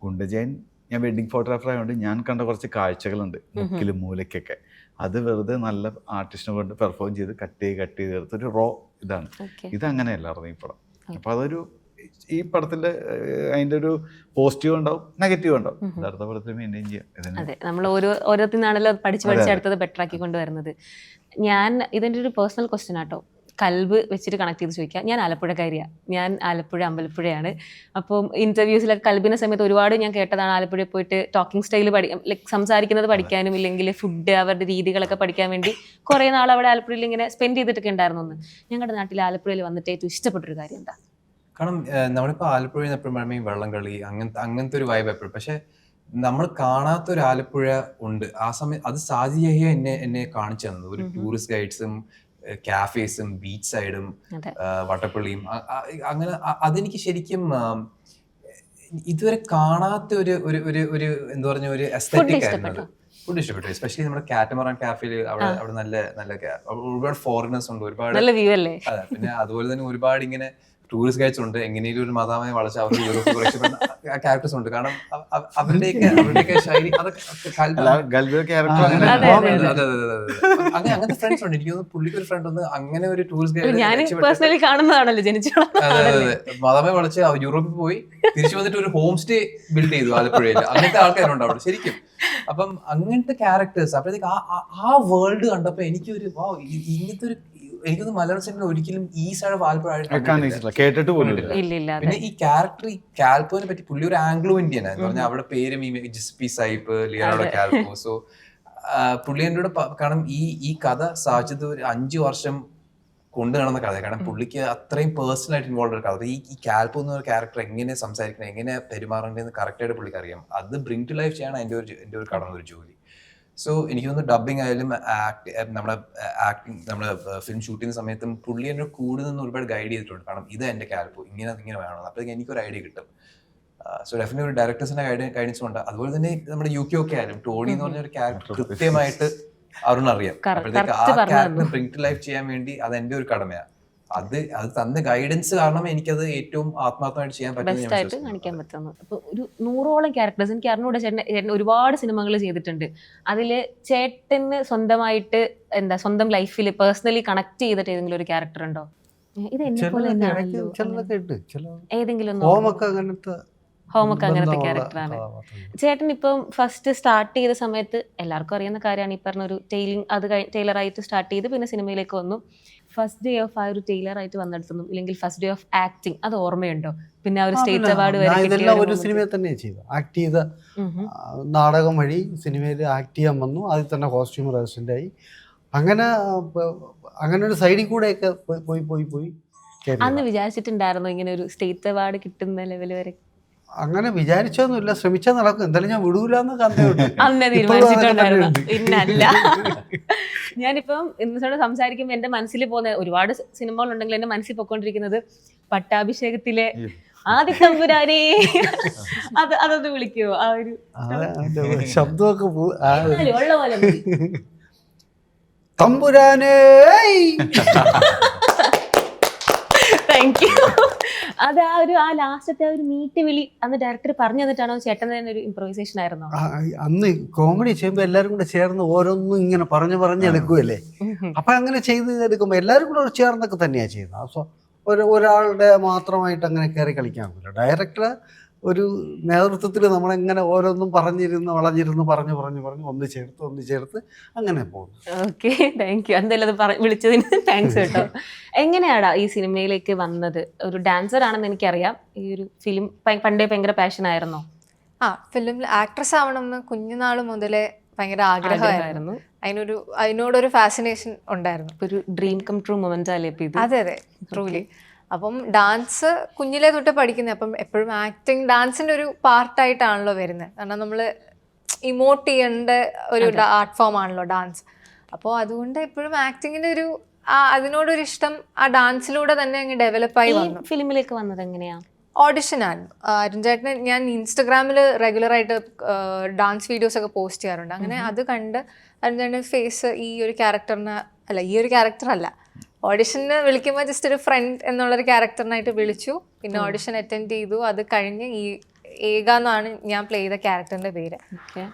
ഗുണ്ടജയൻ ഞാൻ വെഡിങ് ഫോട്ടോഗ്രാഫർ ആയതുകൊണ്ട് ഞാൻ കണ്ട കുറച്ച് കാഴ്ചകളുണ്ട്. മുക്കിലും മൂലയ്ക്കൊക്കെ അത് വെറുതെ നല്ല ആർട്ടിസ്റ്റിനെ കൊണ്ട് പെർഫോം ചെയ്ത് കട്ട് ചെയ്ത് കട്ട് ചെയ്ത് എടുത്തൊരു റോ ഇതാണ്. ഇതങ്ങനെയല്ലായിരുന്നു ഈ പടം. അപ്പോൾ അതൊരു ഈ പടത്തിന്റെ അതിന്റെ ഒരു പോസിറ്റീവ് ഉണ്ടാവും നെഗറ്റീവ് ഉണ്ടാവും. അടുത്ത പടത്തിൽ മെയിന്റെയിൻ ചെയ്യാം. അതെ നമ്മൾ ഓരോ ഓരോത്തിനാണല്ലോ പഠിച്ച് പഠിച്ച് അടുത്തത് ബെറ്റർ ആക്കി കൊണ്ടുവരുന്നത്. ഞാൻ ഇതിന്റെ ഒരു പേഴ്സണൽ ക്വസ്റ്റ്യൻ ആട്ടോ. കൽബ് വെച്ചിട്ട് കണക്ട് ചെയ്ത് ചോദിക്കാം. ഞാൻ ആലപ്പുഴക്കാരിയാണ് ഞാൻ ആലപ്പുഴ അമ്പലപ്പുഴയാണ്. അപ്പം ഇന്റർവ്യൂസിലൊക്കെ കൽബിന്റെ സമയത്ത് ഒരുപാട് ഞാൻ കേട്ടതാണ് ആലപ്പുഴയിൽ പോയിട്ട് ടോക്കിംഗ് സ്റ്റൈൽ പഠി ലൈക്ക് സംസാരിക്കുന്നത് പഠിക്കാനും ഇല്ലെങ്കിൽ ഫുഡ് അവരുടെ രീതികളൊക്കെ പഠിക്കാൻ വേണ്ടി കുറേ നാൾ അവിടെ ആലപ്പുഴയിൽ ഇങ്ങനെ സ്പെൻഡ് ചെയ്തിട്ടൊക്കെ ഉണ്ടായിരുന്നു എന്ന്. ഞങ്ങളുടെ നാട്ടിൽ ആലപ്പുഴയിൽ വന്നിട്ട് ഏറ്റവും ഇഷ്ടപ്പെട്ടൊരു കാര്യം എന്താ? കാരണം നമ്മളിപ്പോൾ നമ്മളിപ്പോ ആലപ്പുഴയിൽ എപ്പോഴും പറയുമ്പോൾ വെള്ളംകളി വള്ളം കളി അങ്ങനത്തെ അങ്ങനത്തെ ഒരു വൈബ് എപ്പോഴും. പക്ഷേ നമ്മൾ കാണാത്ത ഒരു ആലപ്പുഴ ഉണ്ട്. ആ സമയം അത് സാജി യഹിയ എന്നെ എന്നെ കാണിച്ചു തന്നത്. ഒരു ടൂറിസ്റ്റ് ഗൈഡ്സും കാഫേസും ബീച്ച് സൈഡും വട്ടപ്പള്ളിയും അങ്ങനെ അതെനിക്ക് ശരിക്കും ഇതുവരെ കാണാത്ത ഒരു ഒരു ഒരു ഒരു എന്താ പറഞ്ഞ ഒരു എസ്തറ്റിക് ആയിരുന്നു? ഫുഡ് ഇഷ്ടപ്പെട്ടു. എസ്പെഷ്യലി നമ്മുടെ കാറ്റമറാൻ കാഫിൽ അവിടെ അവിടെ നല്ല നല്ല ഒരുപാട് ഫോറിനേഴ്സ് ഉണ്ട്. ഒരുപാട് അതെ പിന്നെ അതുപോലെ തന്നെ ഒരുപാട് ഇങ്ങനെ ടൂറിസ്റ്റ് ഗൈഡ്സ് ഉണ്ട്. എങ്ങനെയും ഒരു മതാമായി വളച്ച് അവർക്ക് യൂറോപ്പ് ക്യാരക്ടേഴ്സ് ഉണ്ട്. കാരണം അവ- അവ- അവരുടെയൊക്കെ അവരുടെയൊക്കെ ശൈലി അതൊക്കെ അങ്ങനത്തെ ഫ്രണ്ട്സ് ഉണ്ട്. എനിക്ക് തോന്നുന്നു പുള്ളിക്ക് ഒരു ഫ്രണ്ട് ഒന്ന് അങ്ങനെ ഒരു ടൂറിസ്റ്റ് ഞാൻ പേഴ്സണലി കാണുന്നതാണല്ലോ ജനിച്ചു അതെ അതെ അതെ. മതമേ വളച്ച് അവ യൂറോപ്പിൽ പോയി തിരിച്ചു വന്നിട്ട് ഒരു ഹോം സ്റ്റേ ബിൽഡ് ചെയ്തു ആലപ്പുഴയിൽ. അങ്ങനത്തെ ആൾക്കാരുണ്ട് അവിടെ ശരിക്കും. അപ്പം അങ്ങനത്തെ ക്യാരക്ടേഴ്സ് അപ്പോഴത്തേക്ക് ആ വേൾഡ് കണ്ടപ്പോ എനിക്കൊരു ഒരു ഇങ്ങനത്തെ ഒരു എനിക്കൊന്ന് മലയാളം സിനിമ ഒരിക്കലും ഈ സൈഡ് കേട്ടിട്ട് പോലും ഇല്ല പിന്നെ ഈ ക്യാരക്ടർ ഈ കാൽപ്പോനെ പറ്റി പുള്ളി ഒരു ആംഗ്ലോ ഇന്ത്യൻ എന്ന് പറഞ്ഞാൽ അവിടെ പേരും ഈ ജിസ്പി സൈപ്പ് ലിയാനോടെ കാൽപ്പോ സോ പുള്ളി എന്റെ കൂടെ കാരണം ഈ ഈ കഥ സാധിച്ചത് ഒരു അഞ്ചു വർഷം കൊണ്ടു നടന്ന കഥ കാരണം പുള്ളിക്ക് അത്രയും പേഴ്സണൽ ആയിട്ട് ഇൻവോൾവ് ഒരു കഥ. ഈ ഈ കാൽപ്പോ എന്ന ഒരു ക്യാരക്ടർ എങ്ങനെ സംസാരിക്കണം എങ്ങനെ പെരുമാറേണ്ടതെന്ന് കറക്റ്റായിട്ട് പുള്ളിക്ക് അറിയാം. അത് ബ്രിങ് ടു ലൈഫ് ചെയ്യാണ് എന്റെ ഒരു എന്റെ ഒരു കടന്ന ഒരു ജോലി. സോ എനിക്ക് തോന്നുന്നു ഡബിങ് ആയാലും ആക്ട് നമ്മുടെ ആക്ടിങ് നമ്മുടെ ഫിലിം ഷൂട്ട് ചെയ്യുന്ന സമയത്തും പുള്ളി എന്നെ കൂടെ നിന്ന് ഒരുപാട് ഗൈഡ് ചെയ്തിട്ടുണ്ട്. കാരണം ഇത് എന്റെ ക്യാരക്ടർ ഇങ്ങനെ ഇങ്ങനെ വേണം. അപ്പോഴത്തേക്ക് എനിക്കൊരു ഐഡിയ കിട്ടും. സോ ഡെഫിനറ്റ് ഒരു ഡയറക്ടേഴ്സിന്റെ ഗൈഡ് ഗൈഡൻസ് ഉണ്ട്. അതുപോലെ തന്നെ നമ്മുടെ യു കെ ഒക്കെ ആയാലും ടോണി എന്ന് പറഞ്ഞ ഒരു ക്യാരക്ടർ കൃത്യമായിട്ട് അരുൺ അറിയാം. അപ്പോഴത്തേക്ക് ആ character print bring to life ചെയ്യാൻ വേണ്ടി അത് എന്റെ ഒരു കടമയാണ്. അത് അത് തന്ന ഗൈഡൻസ് കാരണം എനിക്കത് ഏറ്റവും ആത്മാർത്ഥമായിട്ട് ചെയ്യാൻ പറ്റുമെന്ന് ബെസ്റ്റ് ഞാൻ ആയിട്ട് കാണിക്കാൻ പറ്റുന്നു. അപ്പൊ ഒരു നൂറോളം ക്യാരക്ടേഴ്സ് എനിക്ക് അറിഞ്ഞൂടെ ചേട്ടൻ ചേട്ടൻ ഒരുപാട് സിനിമകൾ ചെയ്തിട്ടുണ്ട്. അതിൽ ചേട്ടന് സ്വന്തമായിട്ട് എന്താ സ്വന്തം ലൈഫിൽ പേഴ്സണലി കണക്ട് ചെയ്തിട്ട് ഏതെങ്കിലും ഒരു ക്യാരക്ടർ ഉണ്ടോ? ഇത് എന്നെ പോലെ ഏതെങ്കിലും ഹോമൊക്കെ അങ്ങനത്തെ ക്യാരക്ടറാണ്. ചേട്ടൻ ഇപ്പം ഫസ്റ്റ് സ്റ്റാർട്ട് ചെയ്ത സമയത്ത് എല്ലാവർക്കും അറിയുന്ന കാര്യമാണ് ഈ പറഞ്ഞ ഒരു ടെയിലിംഗ് അത് ടൈലറായിട്ട് സ്റ്റാർട്ട് ചെയ്ത് പിന്നെ സിനിമയിലേക്ക് വന്നു. ഫസ്റ്റ് ഡേ ഓഫ് ആ ഒരു ടൈലറായിട്ട് വന്നെടുത്തുന്നു ഇല്ലെങ്കിൽ ഫസ്റ്റ് ഡേ ഓഫ് ആക്ടിങ് അത് ഓർമ്മയുണ്ടോ? പിന്നെ ആ ഒരു സ്റ്റേറ്റ് അവാർഡ് വരെ ഒരു സിനിമയിൽ തന്നെ ചെയ്തു ആക്ട് ചെയ്ത നാടകം വഴി സിനിമയിൽ ആക്ട് ചെയ്യാൻ വന്നു. അതിൽ തന്നെ കോസ്റ്റ്യൂമർ ആയി. അങ്ങനെ അങ്ങനെ ഒരു സൈഡിൽ കൂടെയൊക്കെ പോയി പോയി പോയി അന്ന് വിചാരിച്ചിട്ടുണ്ടായിരുന്നു ഇങ്ങനെ ഒരു സ്റ്റേറ്റ് അവാർഡ് കിട്ടുന്ന ലെവൽ വരെ? അങ്ങനെ വിചാരിച്ചൊന്നുമില്ല. ശ്രമിച്ചാൽ നടക്കും. എന്തായാലും ഞാൻ വിടൂല എന്ന് അന്നേ തീരുമാനിച്ചിട്ടുണ്ടായിരുന്നു. പിന്നല്ല. ഞാനിപ്പം ഇന്നോട് സംസാരിക്കുമ്പോൾ എന്റെ മനസ്സിൽ പോകുന്ന ഒരുപാട് സിനിമകൾ ഉണ്ടെങ്കിൽ എന്റെ മനസ്സിൽ പൊക്കോണ്ടിരിക്കുന്നത് പട്ടാഭിഷേകത്തിലെ ആദ്യ തമ്പുരാനേ അത് അതൊന്ന് വിളിക്കുവോ ആ ഒരു ശബ്ദമൊക്കെ ഉള്ള പോലെ തമ്പുരാനേ. താങ്ക് യു അത് ആ ഒരു ആ ലാസ്റ്റത്തെ ഒരു മീറ്റ് വിളി അന്ന് ഡയറക്ടർ പറഞ്ഞു തന്നിട്ടാണോ ചേട്ടൻ തന്നെ ഒരു ഇംപ്രൂവൈസേഷൻ ആയിരുന്നു? അന്ന് കോമഡി ചെയ്യുമ്പോൾ എല്ലാവരും കൂടെ ചേർന്ന് ഓരോന്നും ഇങ്ങനെ പറഞ്ഞു പറഞ്ഞു എടുക്കുമല്ലേ അപ്പൊ അങ്ങനെ ചെയ്ത് എടുക്കുമ്പോൾ എല്ലാവരും കൂടെ ചേർന്നൊക്കെ തന്നെയാണ് ചെയ്യുന്നത്. ഒരു ഒരാളുടെ മാത്രമായിട്ട് അങ്ങനെ കയറി കളിക്കാൻ പറ്റില്ല. ഡയറക്ടർ ഒരു നേതൃത്വത്തിൽ നമ്മളെങ്ങനെ ഓരോന്നും പറഞ്ഞിരുന്ന് വളഞ്ഞിരുന്ന് പറഞ്ഞു പറഞ്ഞു പറഞ്ഞു ഒന്ന് ചേർത്ത് ഒന്ന് ചേർത്ത് അങ്ങനെ പോകും ഓക്കെ താങ്ക് യു എന്തായാലും അത് പറ വിളിച്ചതിന് താങ്ക്സ് കേട്ടോ. എങ്ങനെയാടാ ഈ സിനിമയിലേക്ക് വന്നത്? ഒരു ഡാൻസർ ആണെന്ന് എനിക്കറിയാം. ഈ ഒരു ഫിലിം പണ്ടേ ഭയങ്കര പാഷൻ ആയിരുന്നോ? ആ ഫിലിമിൽ ആക്ട്രസ് ആവണം എന്ന് കുഞ്ഞുനാൾ മുതലേ ഭയങ്കര ആഗ്രഹമായിരുന്നു. അതിനൊരു അതിനോടൊരു ഫാസിനേഷൻ ഉണ്ടായിരുന്നു. ഒരു ഡ്രീം കം ട്രൂ മൊമെന്റ് അല്ലേ അതെ അതെ ട്രൂലി അപ്പം ഡാൻസ് കുഞ്ഞിലെ തൊട്ട് പഠിക്കുന്നത് അപ്പം എപ്പോഴും ആക്ടിങ് ഡാൻസിന്റെ ഒരു പാർട്ടായിട്ടാണല്ലോ വരുന്നത് കാരണം നമ്മൾ ഇമോട്ട് ചെയ്യേണ്ട ഒരു ആർട്ട് ഫോം ആണല്ലോ ഡാൻസ് അപ്പോൾ അതുകൊണ്ട് എപ്പോഴും ആക്ടിങ്ങിന്റെ ഒരു ആ അതിനോടൊരു ഇഷ്ടം ആ ഡാൻസിലൂടെ തന്നെ അങ്ങ് ഡെവലപ്പായി വന്നു. ഫിലിമിലേക്ക് വന്നത് എങ്ങനെയാ? ഓഡിഷനാണ് അരുൺചേട്ടന് ഞാൻ ഇൻസ്റ്റഗ്രാമിൽ റെഗുലറായിട്ട് ഡാൻസ് വീഡിയോസ് ഒക്കെ പോസ്റ്റ് ചെയ്യാറുണ്ട്. അങ്ങനെ അത് കണ്ട് അരുൺചേട്ടന്റെ ഫേസ് ഈ ഒരു ക്യാരക്ടറിന് അല്ല ഈ ഒരു ക്യാരക്ടർ അല്ല. ഓഡിഷന് വിളിക്കുമ്പോൾ ജസ്റ്റ് ഒരു ഫ്രണ്ട് എന്നുള്ളൊരു ക്യാരക്ടറിനായിട്ട് വിളിച്ചു. പിന്നെ ഓഡിഷൻ അറ്റൻഡ് ചെയ്തു. അത് കഴിഞ്ഞ് ഈ ഏക എന്നാണ് ഞാൻ പ്ലേ ചെയ്ത ക്യാരക്ടറിന്റെ പേര്.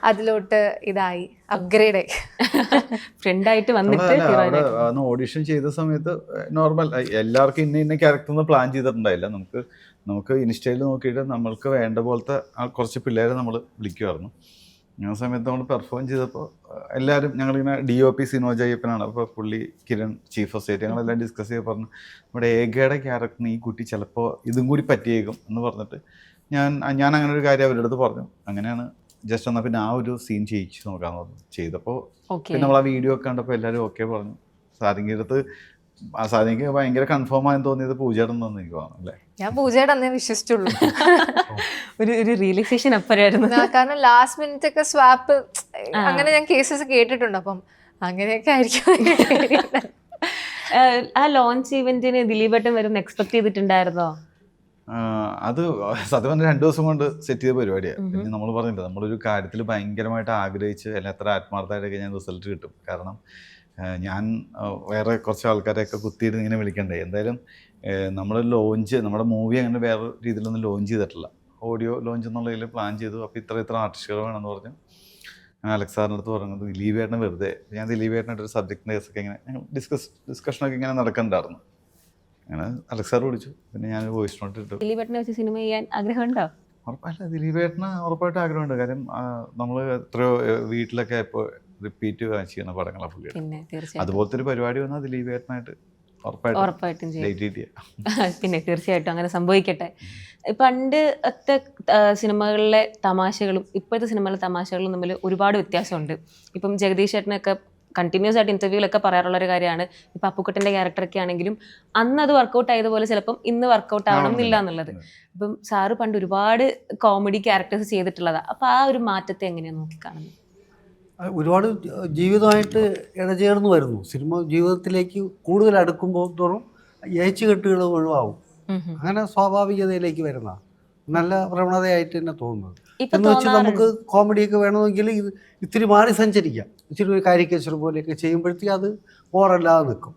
അതിലോട്ട് ഇതായി. അപ്ഗ്രേഡ് ആയി. ഫ്രണ്ടായിട്ട് വന്നിട്ട് ഓഡിഷൻ ചെയ്ത സമയത്ത് നോർമൽ എല്ലാവർക്കും ഇന്ന ഇന്ന ക്യാരക്ടർ ഒന്നും പ്ലാൻ ചെയ്തിട്ടുണ്ടായില്ല. നമുക്ക് നമുക്ക് ഇൻസ്റ്റയിൽ നോക്കിയിട്ട് നമ്മൾക്ക് വേണ്ട പോലത്തെ ആ കുറച്ച് പിള്ളേരെ നമ്മൾ വിളിക്കുമായിരുന്നു ആ സമയത്ത് നമ്മൾ പെർഫോം ചെയ്തപ്പോൾ എല്ലാവരും ഞങ്ങളിങ്ങനെ ഡി ഒ പി സിനോജ് അയ്യപ്പനാണ് അപ്പോൾ പുള്ളി കിരൺ ചീഫ് ഓഫ് സ്റ്റേറ്റ് ഞങ്ങളെല്ലാം ഡിസ്കസ് ചെയ്ത് പറഞ്ഞു നമ്മുടെ ഏകയുടെ ക്യാരക്ടറിന് ഈ കുട്ടി ചിലപ്പോൾ ഇതും കൂടി പറ്റിയേക്കും എന്ന് പറഞ്ഞിട്ട് ഞാൻ ഞാൻ അങ്ങനെ ഒരു കാര്യം അവരുടെ അടുത്ത് പറഞ്ഞു. അങ്ങനെയാണ് ജസ്റ്റ് എന്നാൽ പിന്നെ ആ ഒരു സീൻ ചെയ്യിച്ച് നോക്കാമെന്ന് പറഞ്ഞു. ചെയ്തപ്പോൾ പിന്നെ നമ്മൾ ആ വീഡിയോ ഒക്കെ കണ്ടപ്പോൾ എല്ലാവരും ഓക്കെ പറഞ്ഞു. സാധിന്റെ അടുത്ത് ആ സാധിക്ക് ഭയങ്കര കൺഫേം ആയെന്ന് തോന്നിയത് പൂജയുടെ തോന്നി എനിക്ക് തോന്നുന്നു അല്ലേ? ഞാൻ പൂജയുടെ അന്നേ വിശ്വസിച്ചുള്ളൂ. ഒരു ഒരു റിയലൈസേഷൻ അപ്പരായിരുന്നു കാരണം ലാസ്റ്റ് മിനിറ്റ് ഒക്കെ സ്വാപ്പ് അങ്ങനെ ഞാൻ കേസസ് കേട്ടിട്ടുണ്ട്. അപ്പം അങ്ങനെയൊക്കെ ആയിരിക്കും. ആ ലോഞ്ച് ഇവന്റിന് ദിലീപേട്ടൻ വരും എക്സ്പെക്ട് ചെയ്തിട്ടുണ്ടായിരുന്നോ? അത് സത്യം പറഞ്ഞാൽ രണ്ടു ദിവസം കൊണ്ട് സെറ്റ് ചെയ്ത പരിപാടിയാണ് പിന്നെ നമ്മൾ പറഞ്ഞില്ല നമ്മളൊരു കാര്യത്തിൽ ഭയങ്കരമായിട്ട് ആഗ്രഹിച്ച് അല്ലെങ്കിൽ എത്ര ആത്മാർത്ഥമായിട്ടൊക്കെ ഞാൻ റിസൾട്ട് കിട്ടും. കാരണം ഞാൻ വേറെ കുറച്ച് ആൾക്കാരെയൊക്കെ കുത്തിയിട്ട് ഇങ്ങനെ വിളിക്കണ്ടേ? എന്തായാലും നമ്മൾ ലോഞ്ച് നമ്മുടെ മൂവി അങ്ങനെ വേറെ രീതിയിലൊന്നും ലോഞ്ച് ചെയ്തിട്ടില്ല. ഓഡിയോ ലോഞ്ച് എന്നുള്ളതിൽ പ്ലാൻ ചെയ്തു. അപ്പോൾ ഇത്ര ഇത്ര ആർട്ടിസ്റ്റുകൾ വേണമെന്ന് പറഞ്ഞു. ഞാൻ അലക്സ് സാറിന്റെ അടുത്ത് പറഞ്ഞത് ദിലീപ് ഏട്ടന് വെറുതെ. ഞാൻ ദിലീപ് ഏട്ടനായിട്ട് ഒരു സബ്ജക്റ്റിന്റെ കേസൊക്കെ ഇങ്ങനെ ഞങ്ങൾ ഡിസ്കസ് ഡിസ്കഷനൊക്കെ ഇങ്ങനെ നടക്കണ്ടായിരുന്നു. അങ്ങനെ അലക്സ് സാർ വിളിച്ചു. പിന്നെ ഞാൻ വോയിസ് നോട്ട് ഇട്ടു. ദിലീപ് ഏട്ടനെ വെച്ച് സിനിമ ചെയ്യാൻ ആഗ്രഹമുണ്ടോ? ഉറപ്പല്ല ദിലീപ് ഏട്ടന് ഉറപ്പായിട്ട് ആഗ്രഹമുണ്ട്. കാര്യം നമ്മൾ എത്രയോ വീട്ടിലൊക്കെ ഇപ്പോൾ റിപ്പീറ്റ് ചെയ്യുന്ന പടങ്ങളാണ് പുള്ളിയുടെ. പിന്നെ തീർച്ചയായിട്ടും. അതുപോലത്തെ ഒരു പരിപാടി വന്നാൽ ദിലീപേട്ടനായിട്ട് ഉറപ്പായിട്ടും ഉറപ്പായിട്ടും പിന്നെ തീർച്ചയായിട്ടും അങ്ങനെ സംഭവിക്കട്ടെ. പണ്ട് ഒത്തെ സിനിമകളിലെ തമാശകളും ഇപ്പോഴത്തെ സിനിമകളിലെ തമാശകളും തമ്മിൽ ഒരുപാട് വ്യത്യാസമുണ്ട്. ഇപ്പം ജഗദീഷ് ചേട്ടനൊക്കെ കണ്ടിന്യൂസ് ആയിട്ട് ഇന്റർവ്യൂലൊക്കെ പറയാറുള്ള ഒരു കാര്യമാണ് ഇപ്പം അപ്പുക്കുട്ടന്റെ ക്യാരക്ടറൊക്കെ ആണെങ്കിലും അന്ന് അത് വർക്കൗട്ട് ആയതുപോലെ ചിലപ്പം ഇന്ന് വർക്കൗട്ട് ആവണം എന്നില്ല എന്നുള്ളത്. ഇപ്പം സാറ് പണ്ട് ഒരുപാട് കോമഡി ക്യാരക്ടേഴ്സ് ചെയ്തിട്ടുള്ളതാണ് അപ്പം ആ ഒരു മാറ്റത്തെ എങ്ങനെയാണ് നോക്കിക്കാണുന്നത്? ഒരുപാട് ജീവിതമായിട്ട് ഇടചേർന്ന് വരുന്നു സിനിമ ജീവിതത്തിലേക്ക് കൂടുതൽ അടുക്കുമ്പോൾ തോറും ഏച്ചു കെട്ടുകൾ ഒഴിവാകും. അങ്ങനെ സ്വാഭാവികതയിലേക്ക് വരുന്ന നല്ല പ്രവണതയായിട്ട് തന്നെ തോന്നുന്നത്. എന്ന് വെച്ച്. നമുക്ക് കോമഡിയൊക്കെ വേണമെങ്കിൽ ഇത് ഇത്തിരി മാറി സഞ്ചരിക്കാം. ഇച്ചിരി ഒരു കാര്യക്കേശ്വരം പോലെയൊക്കെ ചെയ്യുമ്പോഴത്തേക്ക് അത് ബോറല്ലാതെ നിൽക്കും.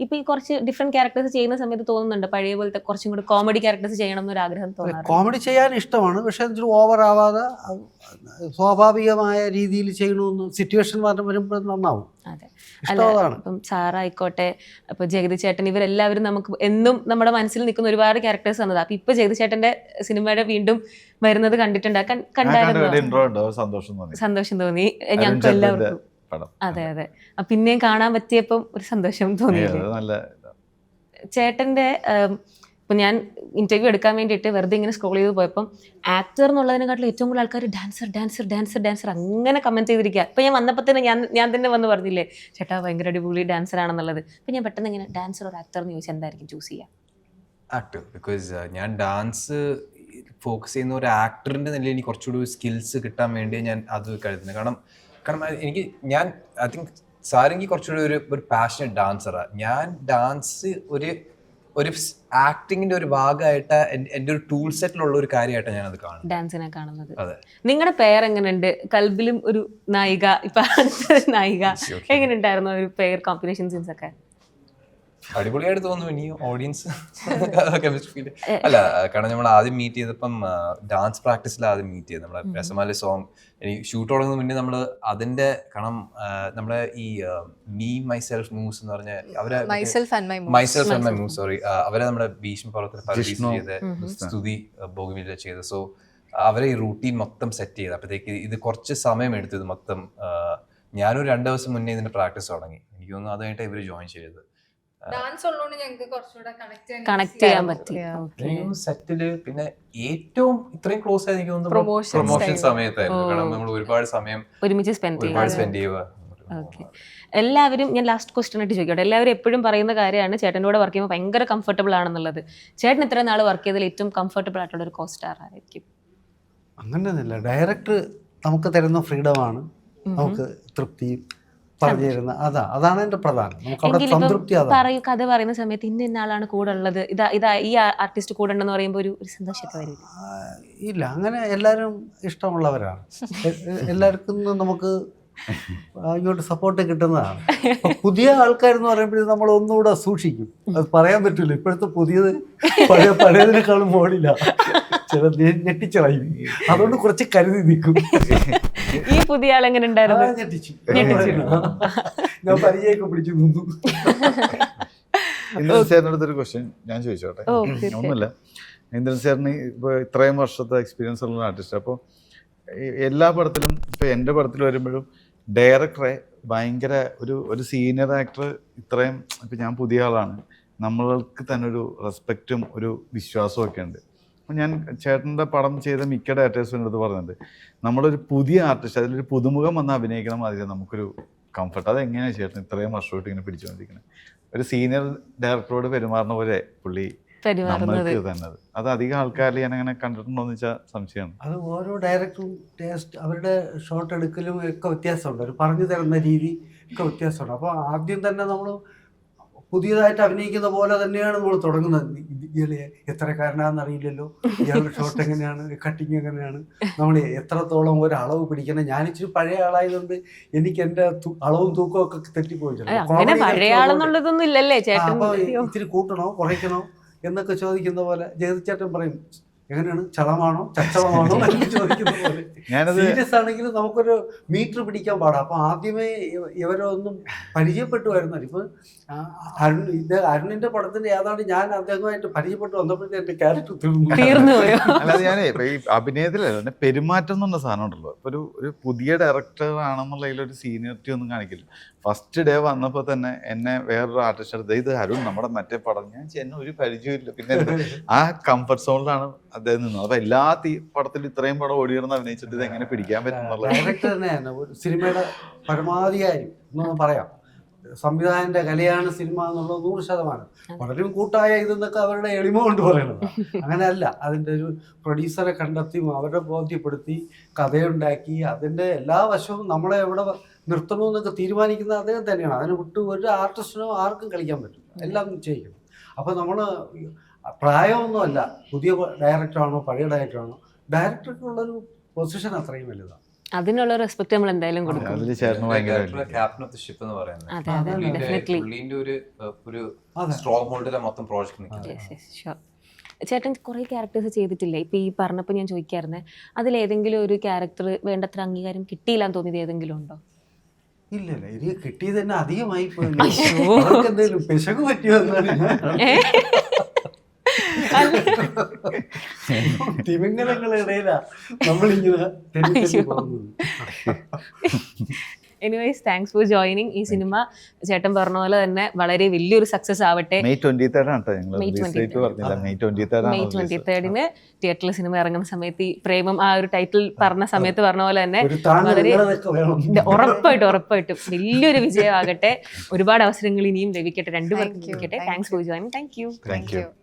ഇപ്പൊ ഈ കുറച്ച് ഡിഫറെന്റ് ക്യാരക്ടേഴ്സ് ചെയ്യുന്ന സമയത്ത് തോന്നുന്നുണ്ട് പഴയ പോലത്തെ കുറച്ചും കൂടി കോമഡി ക്യാരക്ടേഴ്സ് ചെയ്യണം എന്നൊരു ആഗ്രഹം തോന്നുന്നു കോമഡി ചെയ്യാൻ ഇഷ്ടമാണ്. പക്ഷെ ഓവർ ആവാതെ സ്വാഭാവികമായ രീതിയിൽ ചെയ്യണമെന്ന് സിറ്റുവേഷൻ മാറ്റം വരുമ്പോൾ നന്നാവും. അതെ. ഇപ്പം സാറായിക്കോട്ടെ ഇപ്പൊ ജഗതി ചേട്ടൻ ഇവരെല്ലാവരും നമുക്ക് എന്നും നമ്മുടെ മനസ്സിൽ നിൽക്കുന്ന ഒരുപാട് ക്യാരക്ടേഴ്സ് വന്നത്. അപ്പൊ ഇപ്പൊ ജഗതി ചേട്ടന്റെ സിനിമയുടെ വീണ്ടും വരുന്നത് കണ്ടിട്ടുണ്ട്. കൺ- കണ്ടായിരുന്നു ഇൻട്രോ ഉണ്ട്. സന്തോഷം തോന്നി. സന്തോഷം തോന്നി. ഞങ്ങൾക്ക് എല്ലാവർക്കും പടം. അതെ അതെ. പിന്നെയും കാണാൻ പറ്റിയപ്പം ഒരു സന്തോഷം തോന്നി നല്ല ചേട്ടന്റെ ഇപ്പൊ ഞാൻ ഇന്റർവ്യൂ എടുക്കാൻ വേണ്ടിയിട്ട് വെറുതെ ഇങ്ങനെ സ്ക്രോൾ ചെയ്ത് പോയപ്പം ആക്ടർ എന്നുള്ളതിനെക്കാട്ടിലും ഏറ്റവും കൂടുതൽ ആൾക്കാർ ഡാൻസർ ഡാൻസർ ഡാൻസർ ഡാൻസർ അങ്ങനെ കമന്റ് ചെയ്തിരിക്കുക ഇപ്പൊ ഞാൻ വന്നപ്പോൾ തന്നെ ഞാൻ ഞാൻ തന്നെ വന്ന് പറഞ്ഞില്ലേ ചേട്ടാ ഭയങ്കര അടിപൊളി ഡാൻസർ ആണെന്നുള്ളത്. അപ്പൊ ഞാൻ പെട്ടെന്ന് ഇങ്ങനെ ഡാൻസർ ഒരു ആക്ടർ എന്ന് ചോദിച്ചാൽ എന്തായിരിക്കും ചൂസ് ചെയ്യുക ആക്ടർ ബിക്കോസ് ഞാൻ ഡാൻസ് ഫോക്കസ് ചെയ്യുന്ന ഒരു ആക്ടറിന്റെ നിലയിൽ എനിക്ക് കുറച്ചുകൂടി സ്കിൽസ് കിട്ടാൻ വേണ്ടി ഞാൻ അത് കരുതുന്നത്. കാരണം കാരണം എനിക്ക് ഞാൻ ഐ തിങ്ക് സാരംഗി കുറച്ചുകൂടി ഒരു ഒരു പാഷനറ്റ് ഡാൻസറാണ് ഞാൻ ഡാൻസ് ഒരു ഒരു ആക്ടിങ്ങിന്റെ ഒരു ഭാഗമായിട്ട് എന്റെ ഒരു ടൂൾ സെറ്റിലുള്ള ഒരു കാര്യമായിട്ട് ഞാൻ അത് കാണും ഡാൻസിനെ കാണുന്നത്. നിങ്ങളുടെ പേർ എങ്ങനെയുണ്ട് കൽബിലും ഒരു നായിക ഇപ്പൊ നായിക. എങ്ങനെയുണ്ടായിരുന്നു ഒരു പെയർ കോമ്പിനേഷൻ സീൻസ് ഒക്കെ? അടിപൊളിയായിട്ട് തോന്നുന്നു ഇനി ഓഡിയൻസ് കെമിസ്ട്രി അല്ല കാരണം നമ്മൾ ആദ്യം മീറ്റ് ചെയ്തപ്പം ഡാൻസ് പ്രാക്ടീസിൽ ആദ്യം മീറ്റ് ചെയ്തത്. നമ്മുടെ രസമാലി സോങ് എനിക്ക് ഷൂട്ട് തുടങ്ങുന്ന മുന്നേ നമ്മൾ അതിന്റെ കാരണം നമ്മുടെ ഈ മീ മൈസെൽഫ് മൂവ്സ് എന്ന് പറഞ്ഞ അവരെ myself and my move sorry അവരെ നമ്മുടെ ഭീഷ്മ പർവത്തിൽ പരദീസ് ജിഷ്ണു. ചെയ്ത് സ്തുതി ബോഗിമില്ല ചെയ്ത്. സോ അവരെ ഈ റൂട്ടീൻ മൊത്തം സെറ്റ് ചെയ്ത്. അപ്പോഴത്തേക്ക് ഇത് കുറച്ച് സമയം എടുത്തു ഇത് മൊത്തം ഞാനൊരു രണ്ട് ദിവസം മുന്നേ ഇതിന്റെ പ്രാക്ടീസ് തുടങ്ങി. എനിക്ക് തോന്നുന്നു അതായിട്ട് ഇവർ ഇവർ ജോയിൻ ചെയ്തത്. കണക്ട് കണക്ട് ചെയ്യാൻ പറ്റി. സെറ്റിൽ പിന്നെ ഏറ്റവും ഇത്രയും ക്ലോസ് ആയിരിക്കും പ്രൊമോഷൻ. സമയത്തായിരുന്നു. കാരണം നമ്മൾ ഒരുപാട് സമയം ഒരുമിച്ച് സ്പെൻഡ് സ്പെൻഡ് ചെയ്യുക. എല്ലാവരും ഞാൻ ലാസ്റ്റ് ക്വസ്റ്റ്യൻ ആയിട്ട് ചോദിക്കട്ടെ. എല്ലാവരും എപ്പോഴും പറയുന്ന കാര്യമാണ് ചേട്ടന്റെ കൂടെ വർക്ക് ചെയ്യുമ്പോൾ ഭയങ്കര കംഫർട്ടബിൾ ആണെന്നുള്ളത്. ചേട്ടൻ ഇത്ര നാൾ വർക്ക് ചെയ്തതിൽ ഏറ്റവും കംഫർട്ടബിൾ ആയിട്ടുള്ള ഒരു കോസ്റ്റാർ ആയിരിക്കും അങ്ങനെയൊന്നുമില്ല. ഡയറക്ടർ നമുക്ക് തരുന്ന ഫ്രീഡമാണ് നമുക്ക് തൃപ്തിയും പറഞ്ഞു തരുന്ന അതാ അതാണ് എന്റെ പ്രധാനം. നമുക്ക് അവിടെ സംതൃപ്തി പറയൂ കഥ പറയുന്ന സമയത്ത് ഇന്ന ഇന്ന ആളാണ് കൂടെ ഉള്ളത് ഇതാ ഇതാ ഈ ആർട്ടിസ്റ്റ് കൂടെ ഉണ്ടെന്ന് പറയുമ്പോൾ ഒരു സന്തോഷമൊക്കെ വരും. ഇല്ല അങ്ങനെ എല്ലാവരും ഇഷ്ടമുള്ളവരാണ്. എല്ലാവർക്കും നമുക്ക് ഇങ്ങോട്ട് സപ്പോർട്ട് കിട്ടുന്നതാണ്. പുതിയ പുതിയ ആൾക്കാരെന്ന് പറയുമ്പോഴേ നമ്മൾ ഒന്നുകൂടെ സൂക്ഷിക്കും. അത് പറയാൻ പറ്റില്ല. ഇപ്പോഴത്തെ പുതിയത് പഴയ പഴയതിനേക്കാളും മോടില്ല ചില ഞെട്ടിച്ചളയും. അതുകൊണ്ട് കുറച്ച് കരുതി നിൽക്കും. ഈ പുതിയ ആൾ എങ്ങനെ ഉണ്ടായിരുന്നു? ഇന്ദ്രൻ ഒരു ക്വസ്റ്റ്യൻ ഞാൻ ചോദിച്ചോട്ടെ. ഒന്നുമില്ല. ഇന്ദ്രൻ സാറിന് ഇപ്പൊ ഇത്രയും വർഷത്തെ എക്സ്പീരിയൻസ് ഉള്ള ആർട്ടിസ്റ്റ് അപ്പോൾ എല്ലാ പടത്തിലും ഇപ്പൊ എന്റെ പടത്തിൽ വരുമ്പോഴും ഡയറക്ടറെ ഭയങ്കര ഒരു ഒരു സീനിയർ ആക്ടർ ഇത്രയും ഇപ്പൊ ഞാൻ പുതിയ ആളാണ്. നമ്മൾക്ക് തന്നെ ഒരു റെസ്പെക്റ്റും ഒരു വിശ്വാസവും ഒക്കെ ഉണ്ട്. ഞാൻ ചേട്ടന്റെ പടം ചെയ്ത മിക്ക ഡയറക്ടേഴ്സിന്റെ അടുത്ത് പറഞ്ഞിട്ടുണ്ട്. നമ്മളൊരു പുതിയ ആർട്ടിസ്റ്റ് അതിലൊരു പുതുമുഖം വന്ന് അഭിനയിക്കണം അതിൽ നമുക്കൊരു കംഫർട്ട് അതെങ്ങനെയാണ് ചേട്ടൻ ഇത്രയും വർഷമായിട്ട് ഇങ്ങനെ പിടിച്ചുകൊണ്ടിരിക്കുന്നത് ഒരു സീനിയർ ഡയറക്ടറോട് പെരുമാറുന്ന പോലെ പുള്ളി പെരുമാറുന്നത്. നമ്മൾക്ക് തന്നത് അത്. അധികം ആൾക്കാരിൽ ഞാൻ അങ്ങനെ കണ്ടിട്ടുണ്ടോ എന്ന് വെച്ചാൽ സംശയമാണ്. അത് ഓരോ ഡയറക്ടറും ടേസ്റ്റ് അവരുടെ ഷോട്ട് എടുക്കലും ഒക്കെ വ്യത്യാസമുണ്ട്. അവർ പറഞ്ഞു തരുന്ന രീതി ഒക്കെ വ്യത്യാസമുണ്ട്. അപ്പോൾ ആദ്യം തന്നെ നമ്മൾ പുതിയതായിട്ട് അഭിനയിക്കുന്ന പോലെ തന്നെയാണ് നമ്മൾ തുടങ്ങുന്നത്. എത്രക്കാരനാന്ന് അറിയില്ലല്ലോ ഇയാളുടെ ഷോട്ട് എങ്ങനെയാണ്? കട്ടിങ് എങ്ങനെയാണ്? നമ്മൾ എത്രത്തോളം ഒരു അളവ് പിടിക്കണം? ഞാനിച്ചിരി പഴയ ആളായതുകൊണ്ട് എനിക്ക് എന്റെ അളവും തൂക്കവും ഒക്കെ തെറ്റിപ്പോയി ചിലപ്പോൾ. അങ്ങനെ Comedy പഴയ കളിച്ചതുകൊണ്ട് ആളെന്നുള്ളതൊന്നും ഇല്ലല്ലേ ആ, ചേട്ടൻ അപ്പൊ ഇത്തിരി കൂട്ടണോ? കുറയ്ക്കണോ? എന്നൊക്കെ ചോദിക്കുന്ന പോലെ ജഗതിച്ചേട്ടൻ പറയും എങ്ങനെയാണ്? ചളമാണോ? ചച്ചളമാണോ? എന്നൊക്കെ ചോദിക്കുന്ന പോലെ. സീരിയസ് ആണെങ്കിൽ നമുക്കൊരു മീറ്റർ പിടിക്കാൻ പാടാം. അപ്പൊ ആദ്യമേ ഇവരൊന്നും പരിചയപ്പെട്ടു വരുന്നില്ല ഇപ്പൊ അരുൺ ഇത് അരുണിന്റെ പടത്തിന്റെ ഏതാണ്ട് ഞാൻ അദ്ദേഹമായിട്ട് പരിചയപ്പെട്ടു വന്നപ്പോഴത്തെ എന്റെ ക്യാരക്ടർ തീർന്നു. അല്ലാതെ ഞാനേ ഈ അഭിനയത്തിലല്ല എന്നെ പെരുമാറ്റം എന്നുള്ള സാധനം ഉണ്ടല്ലോ. ഇപ്പൊ ഒരു ഒരു പുതിയ ഡയറക്ടർ ആണെന്നുള്ളതിൽ ഒരു സീനിയറിറ്റി ഒന്നും കാണിക്കില്ല. ഫസ്റ്റ് ഡേ വന്നപ്പോൾ തന്നെ എന്നെ വേറൊരു ആർട്ടിസ്റ്റ് എടുത്ത് ഇത് അരുൺ നമ്മുടെ മറ്റേ പടം. ഞാൻ എന്നെ ഒരു പരിചയമില്ല പിന്നെ ആ കംഫർട്ട് സോണിലാണ് അദ്ദേഹം നിന്നത്. അപ്പൊ എല്ലാ തീ പടത്തിലും ഇത്രയും പടം ഓടിയിരുന്ന് അഭിനയിച്ചിട്ട് ഇത് എങ്ങനെ പിടിക്കാൻ പറ്റും ഡയറക്ടർ തന്നെയാണ് ഒരു സിനിമയുടെ എന്നൊന്ന് പറയാം. സംവിധായകന്റെ കലയാണ് സിനിമ എന്നുള്ളത് നൂറ് ശതമാനം. വളരെ കൂട്ടായ ഇതെന്നൊക്കെ അവരുടെ എളിമ കൊണ്ട് പറയണത് അങ്ങനെയല്ല. അതിന്റെ ഒരു പ്രൊഡ്യൂസറെ കണ്ടെത്തി അവരെ ബോധ്യപ്പെടുത്തി കഥയുണ്ടാക്കി അതിന്റെ എല്ലാ വശവും നമ്മളെ എവിടെ നിർത്തണമെന്നൊക്കെ തീരുമാനിക്കുന്നത് അദ്ദേഹം തന്നെയാണ്. അതിനെ വിട്ട് ഒരു ആർട്ടിസ്റ്റിനോ ആർക്കും കളിക്കാൻ പറ്റും എല്ലാം ചെയ്യിക്കണം അപ്പോൾ നമ്മൾ പ്രായമൊന്നുമല്ല. പുതിയ ഡയറക്ടറാണോ പഴയ ഡയറക്ടറാണോ ഡയറക്ടർക്കുള്ളൊരു പൊസിഷൻ അത്രയും വലുതാണ് അതിനുള്ള റെസ്പെക്ട് നമ്മൾ എന്തായാലും കൊടുക്കും. അതിൽ ചേർന്ന് ഭയങ്കര ക്യാപ്റ്റൻ ഓഫ് ദി ഷിപ്പ് എന്ന് പറയുന്നത്. അതെ അതെ പുള്ളിന്റെ ഒരു ഒരു. സ്ട്രോങ് ഹോൾഡിലെ മൊത്തം പ്രോജക്ട് നിൽക്കുന്നത് ചേട്ടൻ കുറേ ക്യാരക്ടേഴ്സ് ചെയ്തിട്ടില്ലേ? ഇപ്പൊ ഈ പറഞ്ഞപ്പോൾ ഞാൻ ചോദിക്കാറുണ്ട് അതിൽ ഏതെങ്കിലും ഒരു ക്യാരക്ടർ വേണ്ടത്ര അംഗീകാരം കിട്ടിയില്ല എന്ന് തോന്നിയത് ഏതെങ്കിലും ഉണ്ടോ? ഇല്ല ഇല്ല. എനിക്ക് കിട്ടിയത് തന്നെ അധികമായി പോയി. എന്തെങ്കിലും പിശക് പറ്റിയോ? തിമിംഗലങ്ങളുടെ ഇടയിലാ നമ്മളിങ്ങനെ എനിവേസ് താങ്ക്സ് ഫോർ ജോയിനിങ് ഈ സിനിമ. ചേട്ടൻ പറഞ്ഞ പോലെ തന്നെ വളരെ വലിയൊരു സക്സസ് ആവട്ടെ. മെയ് ട്വന്റി തേർഡ് ആണ് കേട്ടോ ഞങ്ങൾ May റിലീസ് 23rd. ഡേറ്റ് പറഞ്ഞില്ല. മെയ് ട്വന്റി തേർഡിന് തിയേറ്ററിൽ സിനിമ ഇറങ്ങുന്ന സമയത്ത് ഈ പ്രേമം ആ ഒരു ടൈറ്റിൽ പറഞ്ഞ സമയത്ത് പറഞ്ഞ പോലെ തന്നെ വളരെ ഉറപ്പായിട്ടും ഉറപ്പായിട്ടും. വലിയൊരു വിജയമാകട്ടെ. ഒരുപാട് അവസരങ്ങൾ ഇനിയും ലഭിക്കട്ടെ. രണ്ടുപേർക്കും പേർക്കും ലഭിക്കട്ടെ. Thanks for joining thank you thank you